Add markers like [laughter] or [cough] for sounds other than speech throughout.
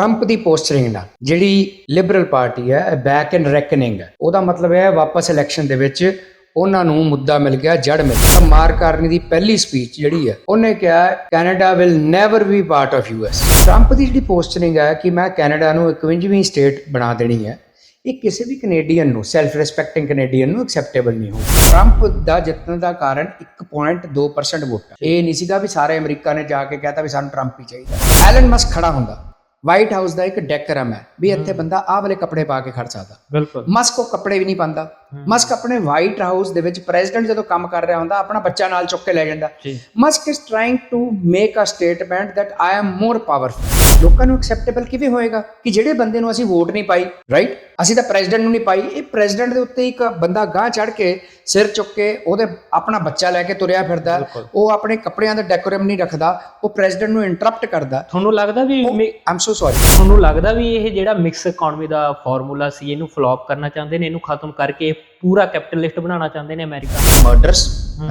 Trump ਦੀ posturing ਨਾਲ, ਜਿਹੜੀ Liberal party ਹੈ ਬੈਕ ਐਂਡ ਰੈਕਨਿੰਗ ਹੈ। ਉਹਦਾ ਮਤਲਬ ਹੈ, ਵਾਪਸ ਇਲੈਕਸ਼ਨ ਦੇ ਵਿੱਚ ਉਹਨਾਂ ਨੂੰ ਮੁੱਦਾ ਮਿਲ ਗਿਆ ਜੜ ਮਿਲ ਗਿਆ। ਮਾਰ ਕਾਰਨੀ ਦੀ ਪਹਿਲੀ ਸਪੀਚ ਜਿਹੜੀ ਹੈ, ਉਹਨੇ ਕਿਹਾ Canada will never be part of US Trump ਦੀ ਜਿਹੜੀ ਪੋਸਟਰਿੰਗ ਹੈ ਕਿ ਮੈਂ ਕੈਨੇਡਾ ਨੂੰ 51ਵੀਂ ਸਟੇਟ ਬਣਾ ਦੇਣੀ ਹੈ, ਇਹ ਕਿਸੇ ਵੀ ਕੈਨੇਡੀਅਨ ਨੂੰ ਸੈਲਫ ਰਿਸਪੈਕਟਿੰਗ ਕੈਨੇਡੀਅਨ ਨੂੰ ਐਕਸੈਪਟੇਬਲ ਨਹੀਂ ਹੋਊ। ਟਰੰਪ ਦਾ ਜਿੱਤਣ ਦਾ ਕਾਰਨ 1.2% ਵੋਟ। ਇਹ ਨਹੀਂ ਸੀਗਾ ਵੀ ਸਾਰੇ ਅਮਰੀਕਾ ਨੇ ਜਾ ਕੇ ਕਹਿਤਾ ਵੀ ਸਾਨੂੰ ਟਰੰਪ ਹੀ ਚਾਹੀਦਾ। ਐਲਨ ਮਸਕ ਖੜਾ ਹੁੰਦਾ। ਵਾਈਟ ਹਾਊਸ ਦਾ ਇੱਕ ਡੈਕਰਮ ਹੈ ਵੀ ਇੱਥੇ ਬੰਦਾ ਆਹ ਵਾਲੇ ਕੱਪੜੇ ਪਾ ਕੇ ਖੜ ਸਕਦਾ। ਬਿਲਕੁਲ। ਮਸਕ ਉਹ ਕੱਪੜੇ ਵੀ ਨਹੀਂ ਪਾਉਂਦਾ। ਮਸਕ ਆਪਣੇ ਵਾਈਟ ਹਾਊਸ ਦੇ ਵਿੱਚ ਪ੍ਰੈਜ਼ੀਡੈਂਟ ਜਦੋਂ ਕੰਮ ਕਰ ਰਿਹਾ ਹੁੰਦਾ ਆਪਣਾ ਬੱਚਾ ਨਾਲ ਚੁੱਕ ਕੇ ਲੈ ਜਾਂਦਾ। Musk is trying to make a statement that I am more powerful ਲੋਕਾਂ ਨੂੰ ਐਕਸੈਪਟੇਬਲ ਕਿਵੇਂ ਹੋਏਗਾ ਕਿ ਜਿਹੜੇ ਬੰਦੇ ਨੂੰ ਅਸੀਂ ਵੋਟ ਨਹੀਂ ਪਾਈ ਰਾਈਟ ਅਸੀਂ ਤਾਂ ਪ੍ਰੈਜ਼ੀਡੈਂਟ ਨੂੰ ਨਹੀਂ ਪਾਈ। ਇਹ ਪ੍ਰੈਜ਼ੀਡੈਂਟ ਦੇ ਉੱਤੇ ਇੱਕ ਬੰਦਾ ਗਾਂ ਚੜ ਕੇ ਸਿਰ ਚੁੱਕ ਕੇ ਉਹਦੇ ਆਪਣਾ ਬੱਚਾ ਲੈ ਕੇ ਤੁਰਿਆ ਫਿਰਦਾ। ਉਹ ਆਪਣੇ ਕੱਪੜਿਆਂ ਦਾ ਡੈਕੋਰੇਮ ਨਹੀਂ ਰੱਖਦਾ ਉਹ ਪ੍ਰੈਜ਼ੀਡੈਂਟ ਨੂੰ ਇੰਟਰਰਪਟ ਕਰਦਾ। ਤੁਹਾਨੂੰ ਲੱਗਦਾ ਵੀ ਆਮ ਸੋ ਸੌਰੀ ਤੁਹਾਨੂੰ ਲੱਗਦਾ ਵੀ ਇਹ ਜਿਹੜਾ ਮਿਕਸ ਇਕਨੋਮੀ ਦਾ ਫਾਰਮੂਲਾ ਸੀ ਇਹਨੂੰ ਫਲॉप ਕਰਨਾ ਚਾਹੁੰਦੇ ਨੇ ਇਹਨੂੰ ਖਤਮ ਕਰਕੇ ਪੂਰਾ ਕੈਪੀਟਲਿਸਟ ਬਣਾਉਣਾ ਚਾਹੁੰਦੇ ਨੇ ਅਮਰੀਕਾ। ਮਰਡਰਸ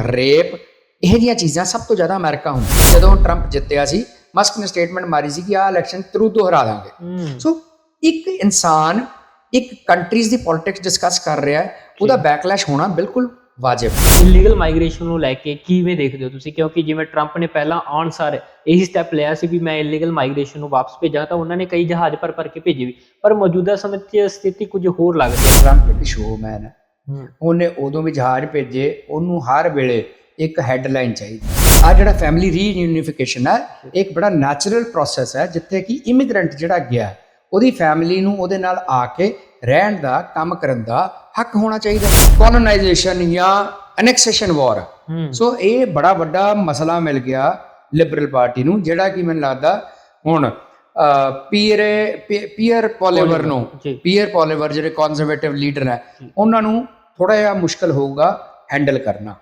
ਰੇਪ ਇਹ ਜਿਹੀਆਂ ਚੀਜ਼ਾਂ ਸਭ ਤੋਂ ਜ਼ਿਆਦਾ ਅਮਰੀਕਾ ਹੁੰਦਾ ਜਦੋਂ ਟਰੰਪ ਜਿੱਤਿਆ ਸੀ ਮਸਕ ਨੇ ਸਟੇਟਮੈਂਟ ਮਾਰੀ ਸੀ ਕਿ ਆਹ ਇਲੈਕਸ਼ਨ ਤਰੂਦੋ ਹਰਾ ਦਾਂਗੇ। ਸੋ ਇੱਕ ਇਨਸਾਨ ਇੱਕ ਕੰਟਰੀਜ਼ ਦੀ ਪੋਲਿਟਿਕਸ ਡਿਸਕਸ ਕਰ ਰਿਹਾ ਹੈ ਉਹਦਾ ਬੈਕਲੈਸ਼ ਹੋਣਾ ਬਿਲਕੁਲ ਵਾਜਿਬ। ਇਲੀਗਲ ਮਾਈਗ੍ਰੇਸ਼ਨ ਨੂੰ ਲੈ ਕੇ ਕਿਵੇਂ ਦੇਖਦੇ ਹੋ ਤੁਸੀਂ? ਕਿਉਂਕਿ ਜਿਵੇਂ ਟਰੰਪ ਨੇ ਪਹਿਲਾਂ ਆਉਣ ਸਾਰ ਇਹੀ ਸਟੈਪ ਲਿਆ ਸੀ ਵੀ ਮੈਂ ਇਲੀਗਲ ਮਾਈਗ੍ਰੇਸ਼ਨ ਨੂੰ ਵਾਪਸ ਭੇਜਾਂ ਤਾਂ ਉਹਨਾਂ ਨੇ ਕਈ ਜਹਾਜ਼ ਪਰ ਪਰ ਕੇ ਭੇਜੇ ਵੀ। ਪਰ ਮੌਜੂਦਾ ਸਮੇਂ 'ਚ ਸਥਿਤੀ ਕੁਝ ਹੋਰ ਲੱਗਦੀ ਹੈ। ਟਰੰਪ ਇੱਕ ਸ਼ੋਅਮੈਨ ਹੂੰ। ਉਹਨੇ ਉਦੋਂ ਵੀ ਜਹਾਜ਼ ਭੇਜੇ ਉਹਨੂੰ ਹਰ ਵੇਲੇ ਇੱਕ ਹੈਡਲਾਈਨ ਚਾਹੀਦੀ। ਆ ਜਿਹੜਾ ਫੈਮਿਲੀ ਰੀਯੂਨੀਫਿਕੇਸ਼ਨ ਹੈ ਇੱਕ ਬੜਾ ਨੈਚੁਰਲ ਪ੍ਰੋਸੈਸ ਹੈ ਜਿੱਥੇ ਕਿ ਇਮੀਗ੍ਰੈਂਟ ਜਿਹੜਾ ਗਿਆ ਉਹਦੀ ਫੈਮਿਲੀ ਨੂੰ ਉਹਦੇ ਨਾਲ ਆ ਕੇ ਰਹਿਣ ਦਾ ਕੰਮ ਕਰਨ ਦਾ ਹੱਕ ਹੋਣਾ ਚਾਹੀਦਾ। ਕਲੋਨਾਈਜੇਸ਼ਨ ਜਾਂ ਅਨੈਕਸੇਸ਼ਨ ਵਾਰ ਸੋ ਇਹ ਬੜਾ ਵੱਡਾ ਮਸਲਾ ਮਿਲ ਗਿਆ ਲਿਬਰਲ ਪਾਰਟੀ ਨੂੰ ਜਿਹੜਾ ਕਿ ਮੈਨੂੰ ਲੱਗਦਾ ਹੁਣ ਪੀਅਰ ਪੀਅਰ ਪੋਲੀਵਰ ਨੂੰ ਪੀਅਰ ਪੋਲੀਵਰ ਜਿਹੜੇ ਕਨਜ਼ਰਵੇਟਿਵ ਲੀਡਰ ਹੈ ਉਹਨਾਂ ਨੂੰ ਥੋੜਾ ਜਿਹਾ ਮੁਸ਼ਕਲ ਹੋਊਗਾ ਹੈਂਡਲ ਕਰਨਾ।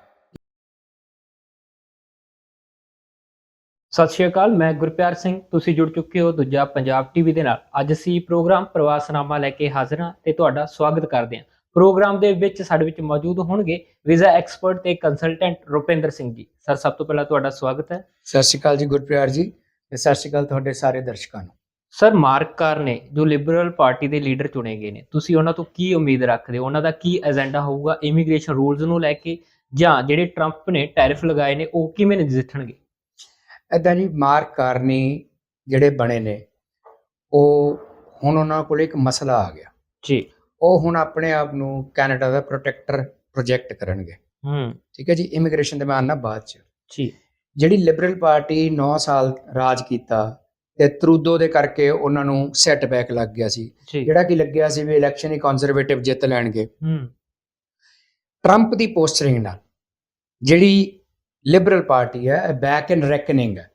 ਸਤਿ ਸ਼੍ਰੀ ਅਕਾਲ ਮੈਂ ਗੁਰਪਿਆਰ ਸਿੰਘ ਤੁਸੀਂ ਜੁੜ ਚੁੱਕੇ ਹੋ ਦੂਜਾ ਪੰਜਾਬ ਟੀਵੀ ਦੇ ਨਾਲ। ਅੱਜ ਅਸੀਂ ਪ੍ਰੋਗਰਾਮ ਪ੍ਰਵਾਸਨਾਮਾ ਲੈ ਕੇ ਹਾਜ਼ਰ ਹਾਂ ਤੇ ਤੁਹਾਡਾ ਸਵਾਗਤ ਕਰਦੇ ਹਾਂ। ਪ੍ਰੋਗਰਾਮ ਦੇ ਵਿੱਚ ਸਾਡੇ ਵਿੱਚ ਮੌਜੂਦ ਹੋਣਗੇ ਵੀਜ਼ਾ ਐਕਸਪਰਟ ਤੇ ਕੰਸਲਟੈਂਟ ਰੁਪਿੰਦਰ ਸਿੰਘ ਜੀ। ਸਰ ਸਭ ਤੋਂ ਪਹਿਲਾਂ ਤੁਹਾਡਾ ਸਵਾਗਤ ਹੈ। ਸਤਿ ਸ਼੍ਰੀ ਅਕਾਲ ਜੀ ਗੁਰਪ੍ਰਿਆਰ ਜੀ ਤੇ ਸਤਿ ਸ਼੍ਰੀ ਅਕਾਲ ਤੁਹਾਡੇ ਸਾਰੇ ਦਰਸ਼ਕਾਂ ਨੂੰ। ਸਰ ਮਾਰਕ ਕਾਰ ਨੇ ਜੋ ਲਿਬਰਲ ਪਾਰਟੀ ਦੇ ਲੀਡਰ ਚੁਣੇ ਗਏ ਨੇ ਤੁਸੀਂ ਉਹਨਾਂ ਤੋਂ ਕੀ ਉਮੀਦ ਰੱਖਦੇ ਹੋ? ਉਹਨਾਂ ਦਾ ਕੀ ਏਜੰਡਾ ਹੋਊਗਾ ਇਮੀਗ੍ਰੇਸ਼ਨ ਰੂਲਸ ਨੂੰ ਲੈ ਕੇ ਜਾਂ ਜਿਹੜੇ ਟਰੰਪ ਨੇ ਟੈਰਿਫ ਲਗਾਏ ਨੇ ਉਹ ਕਿਵੇਂ ਨਜਿੱਠਣਗੇ? ਐਦਾਂ ਜੀ ਮਾਰਕ ਕਾਰਨੀ ਜਿਹੜੇ ਬਣੇ ਨੇ ਉਹ ਹੁਣ ਉਹਨਾਂ ਕੋਲ ਇੱਕ ਮਸਲਾ ਆ ਗਿਆ। ਜੀ। ਉਹ ਹੁਣ ਆਪਣੇ ਆਪ ਨੂੰ ਕੈਨੇਡਾ ਦਾ ਪ੍ਰੋਟੈਕਟਰ ਪ੍ਰੋਜੈਕਟ ਕਰਨਗੇ। ਹੂੰ। ਠੀਕ ਹੈ ਜੀ? ਇਮੀਗ੍ਰੇਸ਼ਨ ਦੇ ਮੈਂ ਆਉਣਾ ਬਾਅਦ ਚ। ਜੀ। ਜਿਹੜੀ ਲਿਬਰਲ ਪਾਰਟੀ 9 ਸਾਲ ਰਾਜ ਕੀਤਾ ਤੇ ਤਰੂਦੋ ਦੇ ਕਰਕੇ ਉਹਨਾਂ ਨੂੰ ਸੈਟਬੈਕ ਲੱਗ ਗਿਆ ਸੀ। ਜੀ। ਜਿਹੜਾ ਕਿ ਲੱਗਿਆ ਸੀ ਵੀ ਇਲੈਕਸ਼ਨ ਹੀ ਕੰਜ਼ਰਵੇਟਿਵ ਜਿੱਤ ਲੈਣਗੇ। ਹੂੰ। ਟਰੰਪ ਦੀ ਪੋਸਟਰਿੰਗ ਨਾਲ ਜਿਹੜੀ ਲਿਬਰਲ ਪਾਰਟੀ ਹੈ ਬੈਕ ਐਂਡ ਰੈਕਨਿੰਗ ਹੈ।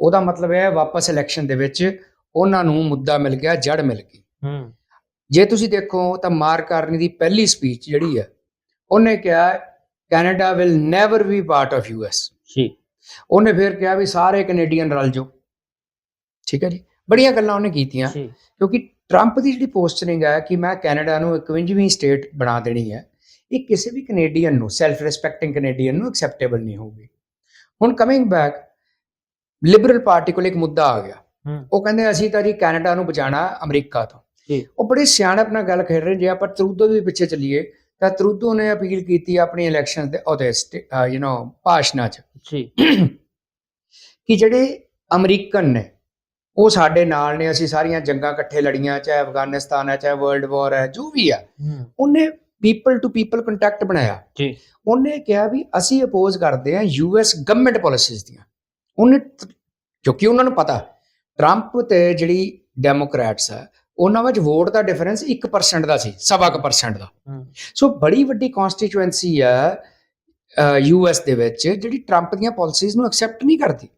ਉਹਦਾ ਮਤਲਬ ਹੈ ਵਾਪਸ ਇਲੈਕਸ਼ਨ ਦੇ ਵਿੱਚ ਉਹਨਾਂ ਨੂੰ ਮੁੱਦਾ ਮਿਲ ਗਿਆ ਜੜ ਮਿਲ ਗਈ। ਹੂੰ। ਜੇ ਤੁਸੀਂ ਦੇਖੋ ਤਾਂ ਮਾਰਕ ਕਾਰਨੀ ਦੀ ਪਹਿਲੀ ਸਪੀਚ ਜਿਹੜੀ ਹੈ ਉਹਨੇ ਕਿਹਾ Canada will never be part of US ਜੀ। ਉਹਨੇ ਫਿਰ ਕਿਹਾ ਵੀ ਸਾਰੇ ਕੈਨੇਡੀਅਨ ਰਲ ਜਾਓ। ਠੀਕ ਹੈ ਜੀ? ਬੜੀਆਂ ਗੱਲਾਂ ਉਹਨੇ ਕੀਤੀਆਂ ਕਿਉਂਕਿ ਟਰੰਪ ਦੀ ਜਿਹੜੀ ਪੋਸਟਰਿੰਗ ਹੈ ਕਿ ਮੈਂ ਕੈਨੇਡਾ ਨੂੰ 51ਵੀਂ ਸਟੇਟ ਬਣਾ ਦੇਣੀ ਹੈ ਇਹ ਕਿਸੇ ਵੀ ਕੈਨੇਡੀਅਨ ਨੂੰ ਸੈਲਫ ਰਿਸਪੈਕਟਿੰਗ ਕੈਨੇਡੀਅਨ ਨੂੰ ਐਕਸੈਪਟੇਬਲ ਨਹੀਂ ਹੋਊਗੀ। ਹੁਣ ਕਮਿੰਗ ਬੈਕ ਲਿਬਰਲ ਪਾਰਟੀ ਕੋਲ ਇੱਕ ਮੁੱਦਾ ਆ ਗਿਆ। ਉਹ ਕਹਿੰਦੇ ਅਸੀਂ ਤਾਂ ਜੀ ਕੈਨੇਡਾ ਨੂੰ ਬਚਾਣਾ ਅਮਰੀਕਾ ਤੋਂ। ਉਹ ਬੜੀ ਸਿਆਣਪ ਨਾਲ ਗੱਲ ਖੇਡ ਰਹੇ ਜੇ ਆਪਾਂ ਤਰੂਦੋ ਦੇ ਪਿੱਛੇ ਚੱਲੀਏ ਤਾਂ ਤਰੂਦੋ ਨੇ ਅਪੀਲ ਕੀਤੀ ਆਪਣੀ ਇਲੈਕਸ਼ਨ ਦੇ ਉਹਦੇ ਯੂ نو ਭਾਸ਼ਣਾਂ 'ਚ। ਜੀ। ਕਿ ਜਿਹੜੇ ਅਮਰੀਕਨ ਨੇ ਉਹ ਸਾਡੇ ਨਾਲ ਨੇ ਅਸੀਂ ਸਾਰੀਆਂ ਜੰਗਾਂ ਇਕੱਠੇ ਲੜੀਆਂ ਚਾਹੇ ਅਫਗਾਨਿਸਤਾਨ ਹੈ ਚਾਹੇ ਵਰਲਡ ਵਾਰ ਹੈ ਜੋ ਵੀ ਹੂੰ। ਉਹਨੇ ਪੀਪਲ ਟੂ ਪੀਪਲ ਕੰਟੈਕਟ ਬਣਾਇਆ। ਜੀ। ਉਹਨੇ ਕਿਹਾ ਵੀ ਅਸੀਂ ਅਪੋਜ਼ ਕਰਦੇ ਹਾਂ ਯੂਐਸ ਗਵਰਨਮੈਂਟ ਪਾਲਿਸੀਜ਼ ਦੀਆਂ। ਉਹਨੇ ਕਿਉਂਕਿ ਉਹਨਾਂ ਨੂੰ ਪਤਾ ਟਰੰਪ ਤੇ ਜਿਹੜੀ ਡੈਮੋਕ੍ਰੈਟਸ ਆ ਉਹਨਾਂ ਵਿੱਚ ਵੋਟ ਦਾ ਡਿਫਰੈਂਸ 1% ਦਾ ਸੀ ਸਵਾ ਕੁ percent ਦਾ। ਸੋ ਬੜੀ ਵੱਡੀ ਕਨਸਟੀਚੁਐਂਸੀ ਆ ਯੂਐਸ ਦੇ ਵਿੱਚ ਜਿਹੜੀ ਟਰੰਪ ਦੀਆਂ ਪਾਲਿਸੀਜ਼ ਨੂੰ ਐਕਸੈਪਟ ਨਹੀਂ ਕਰਦੀ।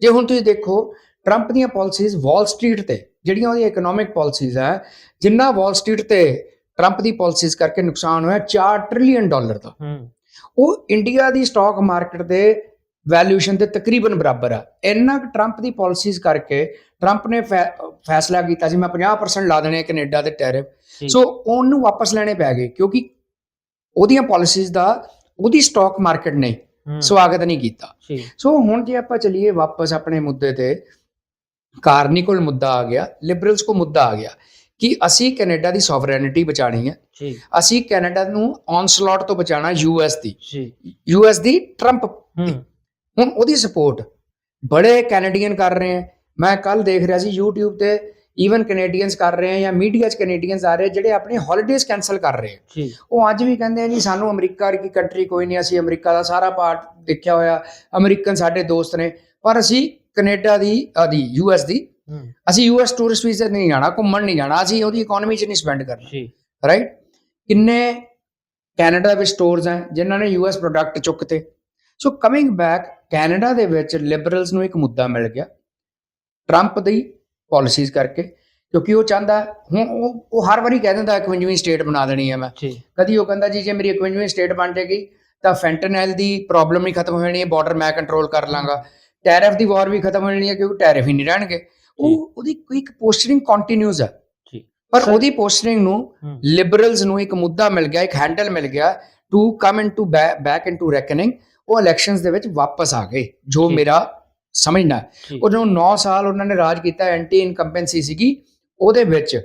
ਜੇ ਹੁਣ ਤੁਸੀਂ ਦੇਖੋ ਟਰੰਪ ਦੀਆਂ ਪਾਲਿਸੀਜ਼ ਵਾਲ ਸਟਰੀਟ ਤੇ ਜਿਹੜੀਆਂ ਉਹਦੀਆਂ ਇਕਨੋਮਿਕ ਪਾਲਿਸੀਜ਼ ਆ ਜਿੰਨਾ ਵਾਲ ਸਟਰੀਟ ਤੇ ਟਰੰਪ ਦੀ ਪਾਲਿਸੀਜ਼ ਕਰਕੇ ਨੁਕਸਾਨ ਹੋਇਆ 4 ਟ੍ਰਿਲੀਅਨ ਡਾਲਰ ਦਾ। ਹੂੰ। ਉਹ ਇੰਡੀਆ ਦੀ ਸਟਾਕ ਮਾਰਕੀਟ ਦੇ ਵੈਲਿਊਏਸ਼ਨ ਦੇ ਤਕਰੀਬਨ ਬਰਾਬਰ ਆ। ਇੰਨਾ ਕੁ ਟਰੰਪ ਦੀ ਪਾਲਿਸੀਜ਼ ਕਰਕੇ ਟਰੰਪ ਨੇ ਫੈਸਲਾ ਕੀਤਾ ਸੀ ਮੈਂ 50% ਲਾ ਦੇਣੇ ਕੈਨੇਡਾ ਦੇ ਟੈਰਿਫ। ਸੋ ਉਹਨੂੰ ਵਾਪਸ ਲੈਣੇ ਪੈ ਗਏ ਕਿਉਂਕਿ ਉਹਦੀਆਂ ਪਾਲਿਸੀਜ਼ ਦਾ ਉਹਦੀ ਸਟਾਕ ਮਾਰਕੀਟ ਨੇ ਹੂੰ। ਸਵਾਗਤ ਨਹੀਂ ਕੀਤਾ। ਸੋ ਹੁਣ ਜੇ ਆਪਾਂ ਚਲੀਏ ਵਾਪਸ ਆਪਣੇ ਮੁੱਦੇ ਤੇ ਕਾਰਨੀਕਲ ਮੁੱਦਾ ਆ ਗਿਆ ਲਿਬਰਲਸ ਕੋ ਮੁੱਦਾ ਆ ਗਿਆ ਕਿ ਅਸੀਂ ਕੈਨੇਡਾ ਦੀ ਸੋਵਰੇਨਿਟੀ ਬਚਾਣੀ ਹੈ। ਜੀ। ਅਸੀਂ ਕੈਨੇਡਾ ਨੂੰ ਔਨਸਲੌਟ ਤੋਂ ਬਚਾਣਾ ਯੂਐਸ ਦੀ। ਜੀ। ਯੂਐਸ ਦੀ ਟਰੰਪ ਹੁਣ ਉਹਦੀ ਸਪੋਰਟ ਬੜੇ ਕੈਨੇਡੀਅਨ ਕਰ ਰਹੇ ਹੈ। ਮੈਂ ਕੱਲ ਦੇਖ ਰਿਹਾ ਸੀ YouTube ਤੇ ਈਵਨ ਕੈਨੇਡੀਅਨਸ ਕਰ ਰਹੇ ਹੈ ਜਾਂ ਮੀਡੀਆ 'ਚ ਕੈਨੇਡੀਅਨਸ ਆ ਰਹੇ ਜਿਹੜੇ ਆਪਣੀ ਹੌਲੀਡੇਜ਼ ਕੈਨਸਲ ਕਰ ਰਹੇ ਜੀ। ਉਹ ਅੱਜ ਵੀ ਕਹਿੰਦੇ ਆ ਜੀ ਸਾਨੂੰ ਅਮਰੀਕਾ ਵਰਗੀ ਕੰਟਰੀ ਕੋਈ ਨਹੀਂ ਅਸੀਂ ਅਮਰੀਕਾ ਦਾ ਸਾਰਾ ਪਾਰਟ ਦੇਖਿਆ ਹੋਇਆ। ਅਮਰੀਕਨ ਸਾਡੇ ਦੋਸਤ ਨੇ। ਪਰ ਅਸੀਂ ਕੈਨੇਡਾ ਦੀ ਆਦੀ ਯੂਐਸ ਦੀ। ਅਸੀਂ ਯੂਐਸ ਟੂਰਿਸਟ ਵੀਜ਼ਾ ਨਹੀਂ ਜਾਣਾ ਘੁੰਮਣ ਨਹੀਂ ਜਾਣਾ ਅਸੀਂ ਉਹਦੀ ਇਕਨੋਮੀ 'ਚ ਨਹੀਂ ਸਪੈਂਡ ਕਰਨਾ। ਜੀ। ਰਾਈਟ ਕਿੰਨੇ ਕੈਨੇਡਾ ਵਿੱਚ ਸਟੋਰਸ ਹੈ ਜਿਨ੍ਹਾਂ ਨੇ ਯੂਐਸ ਪ੍ਰੋਡਕਟ ਚੁੱਕਤੇ। ਸੋ ਕਮਿੰਗ ਬੈਕ ਕੈਨੇਡਾ ਦੇ ਵਿੱਚ ਲਿਬਰਲਸ ਨੂੰ ਇੱਕ ਮੁੱਦਾ ਮਿਲ ਗਿਆ ਟਰੰਪ ਦੀ ਪਾਲਿਸੀਜ਼ ਕਰਕੇ। ਕਿਉਂਕਿ ਉਹ ਚਾਹੁੰਦਾ ਹੁਣ ਉਹ ਉਹ ਹਰ ਵਾਰੀ ਕਹਿ ਦਿੰਦਾ 51ਵੀਂ ਸਟੇਟ ਬਣਾ ਦੇਣੀ ਹੈ ਮੈਂ। ਕਦੀ ਉਹ ਕਹਿੰਦਾ ਜੀ ਜੇ ਮੇਰੀ 51ਵੀਂ ਸਟੇਟ ਬਣ ਜਾਏਗੀ ਤਾਂ ਫੈਂਟਨੈਲ ਦੀ ਪ੍ਰੋਬਲਮ ਨਹੀਂ ਖਤਮ ਹੋ ਜਾਣੀ ਹੈ ਬਾਰਡਰ ਮੈਂ ਕੰਟਰੋਲ ਕਰ ਲਾਂਗਾ। ਟੈਰਿਫ ਦੀ ਵਾਰ ਵੀ ਖਤਮ ਹੋ ਜਾਣੀ ਹੈ ਕਿਉਂਕਿ ਟੈਰਿਫ ਹੀ ਨਹੀਂ ਰਹਿਣਗੇ। ਉਹ ਉਹਦੀ ਕੋਈ ਇੱਕ ਪੋਸਟਰਿੰਗ ਕੰਟੀਨਿਊਸ ਹੈ। ਪਰ ਉਹਦੀ ਪੋਸਟਰਿੰਗ ਨੂੰ ਲਿਬਰਲਸ ਨੂੰ ਇੱਕ ਮੁੱਦਾ ਮਿਲ ਗਿਆ ਇੱਕ ਹੈਂਡਲ ਮਿਲ ਗਿਆ to come into back into reckoning ਉਹ ਇਲੈਕਸ਼ਨਸ ਦੇ ਵਿੱਚ ਵਾਪਸ ਆ ਗਏ ਜੋ। ਮੇਰਾ ਸਮਝਣਾ। ਹੈ। ਜੀ ਉਹ ਜਦੋਂ 9 ਸਾਲ ਉਹਨਾਂ ਨੇ ਰਾਜ ਕੀਤਾ ਐਂਟੀ ਇਨਕੰਪੈਂਸੀ ਸੀਗੀ। ਉਹਦੇ ਵਿੱਚ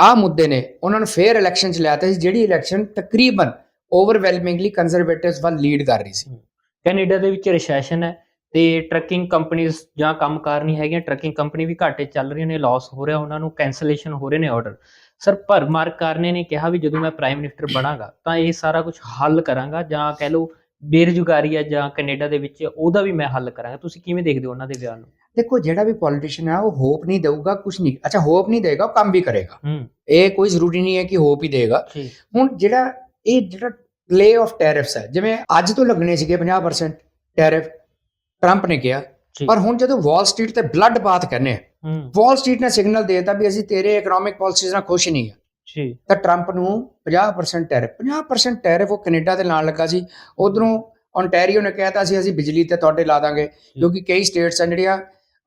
ਆ ਮੁੱਦੇ ਨੇ ਉਹਨਾਂ ਨੂੰ ਫੇਅਰ ਇਲੈਕਸ਼ਨ ਚ ਲਿਆਤਾ ਸੀ ਜਿਹੜੀ ਇਲੈਕਸ਼ਨ ਤਕਰੀਬਨ ਓਵਰਵੈਲਮਿੰਗਲੀ ਕੰਜ਼ਰਵੇਟਿਵਸ ਵੱਲ ਲੀਡ ਕਰ ਰਹੀ ਸੀ। ਕੈਨੇਡਾ ਦੇ ਵਿੱਚ ਰਿਸੈਸ਼ਨ ਹੈ ਤੇ ਟਰੱਕਿੰਗ ਕੰਪਨੀਆਂ ਜਾਂ ਕੰਮਕਾਰ ਨਹੀਂ ਹੈਗੀਆਂ ਟਰੱਕਿੰਗ ਕੰਪਨੀ ਵੀ ਘਾਟੇ ਚੱਲ ਰਹੀਆਂ ਨੇ ਲਾਸ ਹੋ ਰਿਹਾ ਉਹਨਾਂ ਨੂੰ ਕੈਂਸਲੇਸ਼ਨ ਹੋ ਰਹੇ ਨੇ ਆਰਡਰ ਸਰ ਭਰਮਾਰ ਕਾਰਨੇ ਨੇ ਕਿਹਾ ਵੀ ਜਦੋਂ ਮੈਂ ਪ੍ਰਾਈਮ ਮਿਨਿਸਟਰ ਬਣਾਂਗਾ ਤਾਂ ਇਹ ਸਾਰਾ ਕੁਝ ਹੱਲ ਕਰਾਂਗਾ ਜਾਂ ਕਹਿ ਲਓ ਬੇਰੁਜ਼ਗਾਰੀ ਹੈ ਜਾਂ ਕੈਨੇਡਾ ਦੇ ਵਿੱਚ ਉਹਦਾ ਵੀ ਮੈਂ ਹੱਲ ਕਰਾਂਗਾ। ਤੁਸੀਂ ਕਿਵੇਂ ਦੇਖਦੇ ਹੋ ਉਹਨਾਂ ਦੇ ਬਿਆਨ ਨੂੰ? ਦੇਖੋ ਜਿਹੜਾ ਵੀ ਪੋਲੀਟੀਸ਼ੀਅਨ ਹੈ ਉਹ ਹੋਪ ਨਹੀਂ ਦੇਊਗਾ ਕੁਝ ਨਹੀਂ। ਅੱਛਾ ਹੋਪ ਨਹੀਂ ਦੇਗਾ ਉਹ ਕੰਮ ਵੀ ਕਰੇਗਾ। ਇਹ ਕੋਈ ਜ਼ਰੂਰੀ ਨਹੀਂ ਹੈ ਕਿ ਹੋਪ ਹੀ ਦੇਗਾ। ਹੁਣ ਜਿਹੜਾ ਇਹ ਜਿਹੜਾ ਪਲੇ ਆਫ ਟੈਰਿਫਸ ਹੈ ਜਿਵੇਂ ਅੱਜ ਤੋਂ ਲੱਗਣੇ ਸੀਗੇ 50% ਟੈਰਿਫ ਟਰੰਪ ਨੇ ਕਿਹਾ ਪਰ ਹੁਣ ਜਦੋਂ ਵਾਲ ਸਟਰੀਟ ਤੇ ਬਲੱਡ ਬਾਥ ਕਰਨੇ ਆ ਵਾਲ ਸਟਰੀਟ ਨੇ ਸਿਗਨਲ ਦੇਤਾ ਵੀ ਅਸੀਂ ਤੇਰੇ ਇਕਨੋਮਿਕ ਪਾਲਿਸੀਜ਼ ਨਾਲ ਖੁਸ਼ ਨਹੀਂ ਆ। ਜੀ ਤਾਂ ਟਰੰਪ ਨੂੰ 50% ਟੈਰਿਫ 50% ਟੈਰਿਫ ਉਹ ਕੈਨੇਡਾ ਦੇ ਨਾਲ ਲੱਗਾ ਸੀ। ਉਧਰੋਂ ਓਨਟਾਰੀਓ ਨੇ ਕਹਿਤਾ ਸੀ ਅਸੀਂ ਬਿਜਲੀ ਤੇ ਤੁਹਾਡੇ ਲਾ ਦਾਂਗੇ ਕਿਉਂਕਿ ਕਈ ਸਟੇਟਸ ਆ ਜਿਹੜੀਆਂ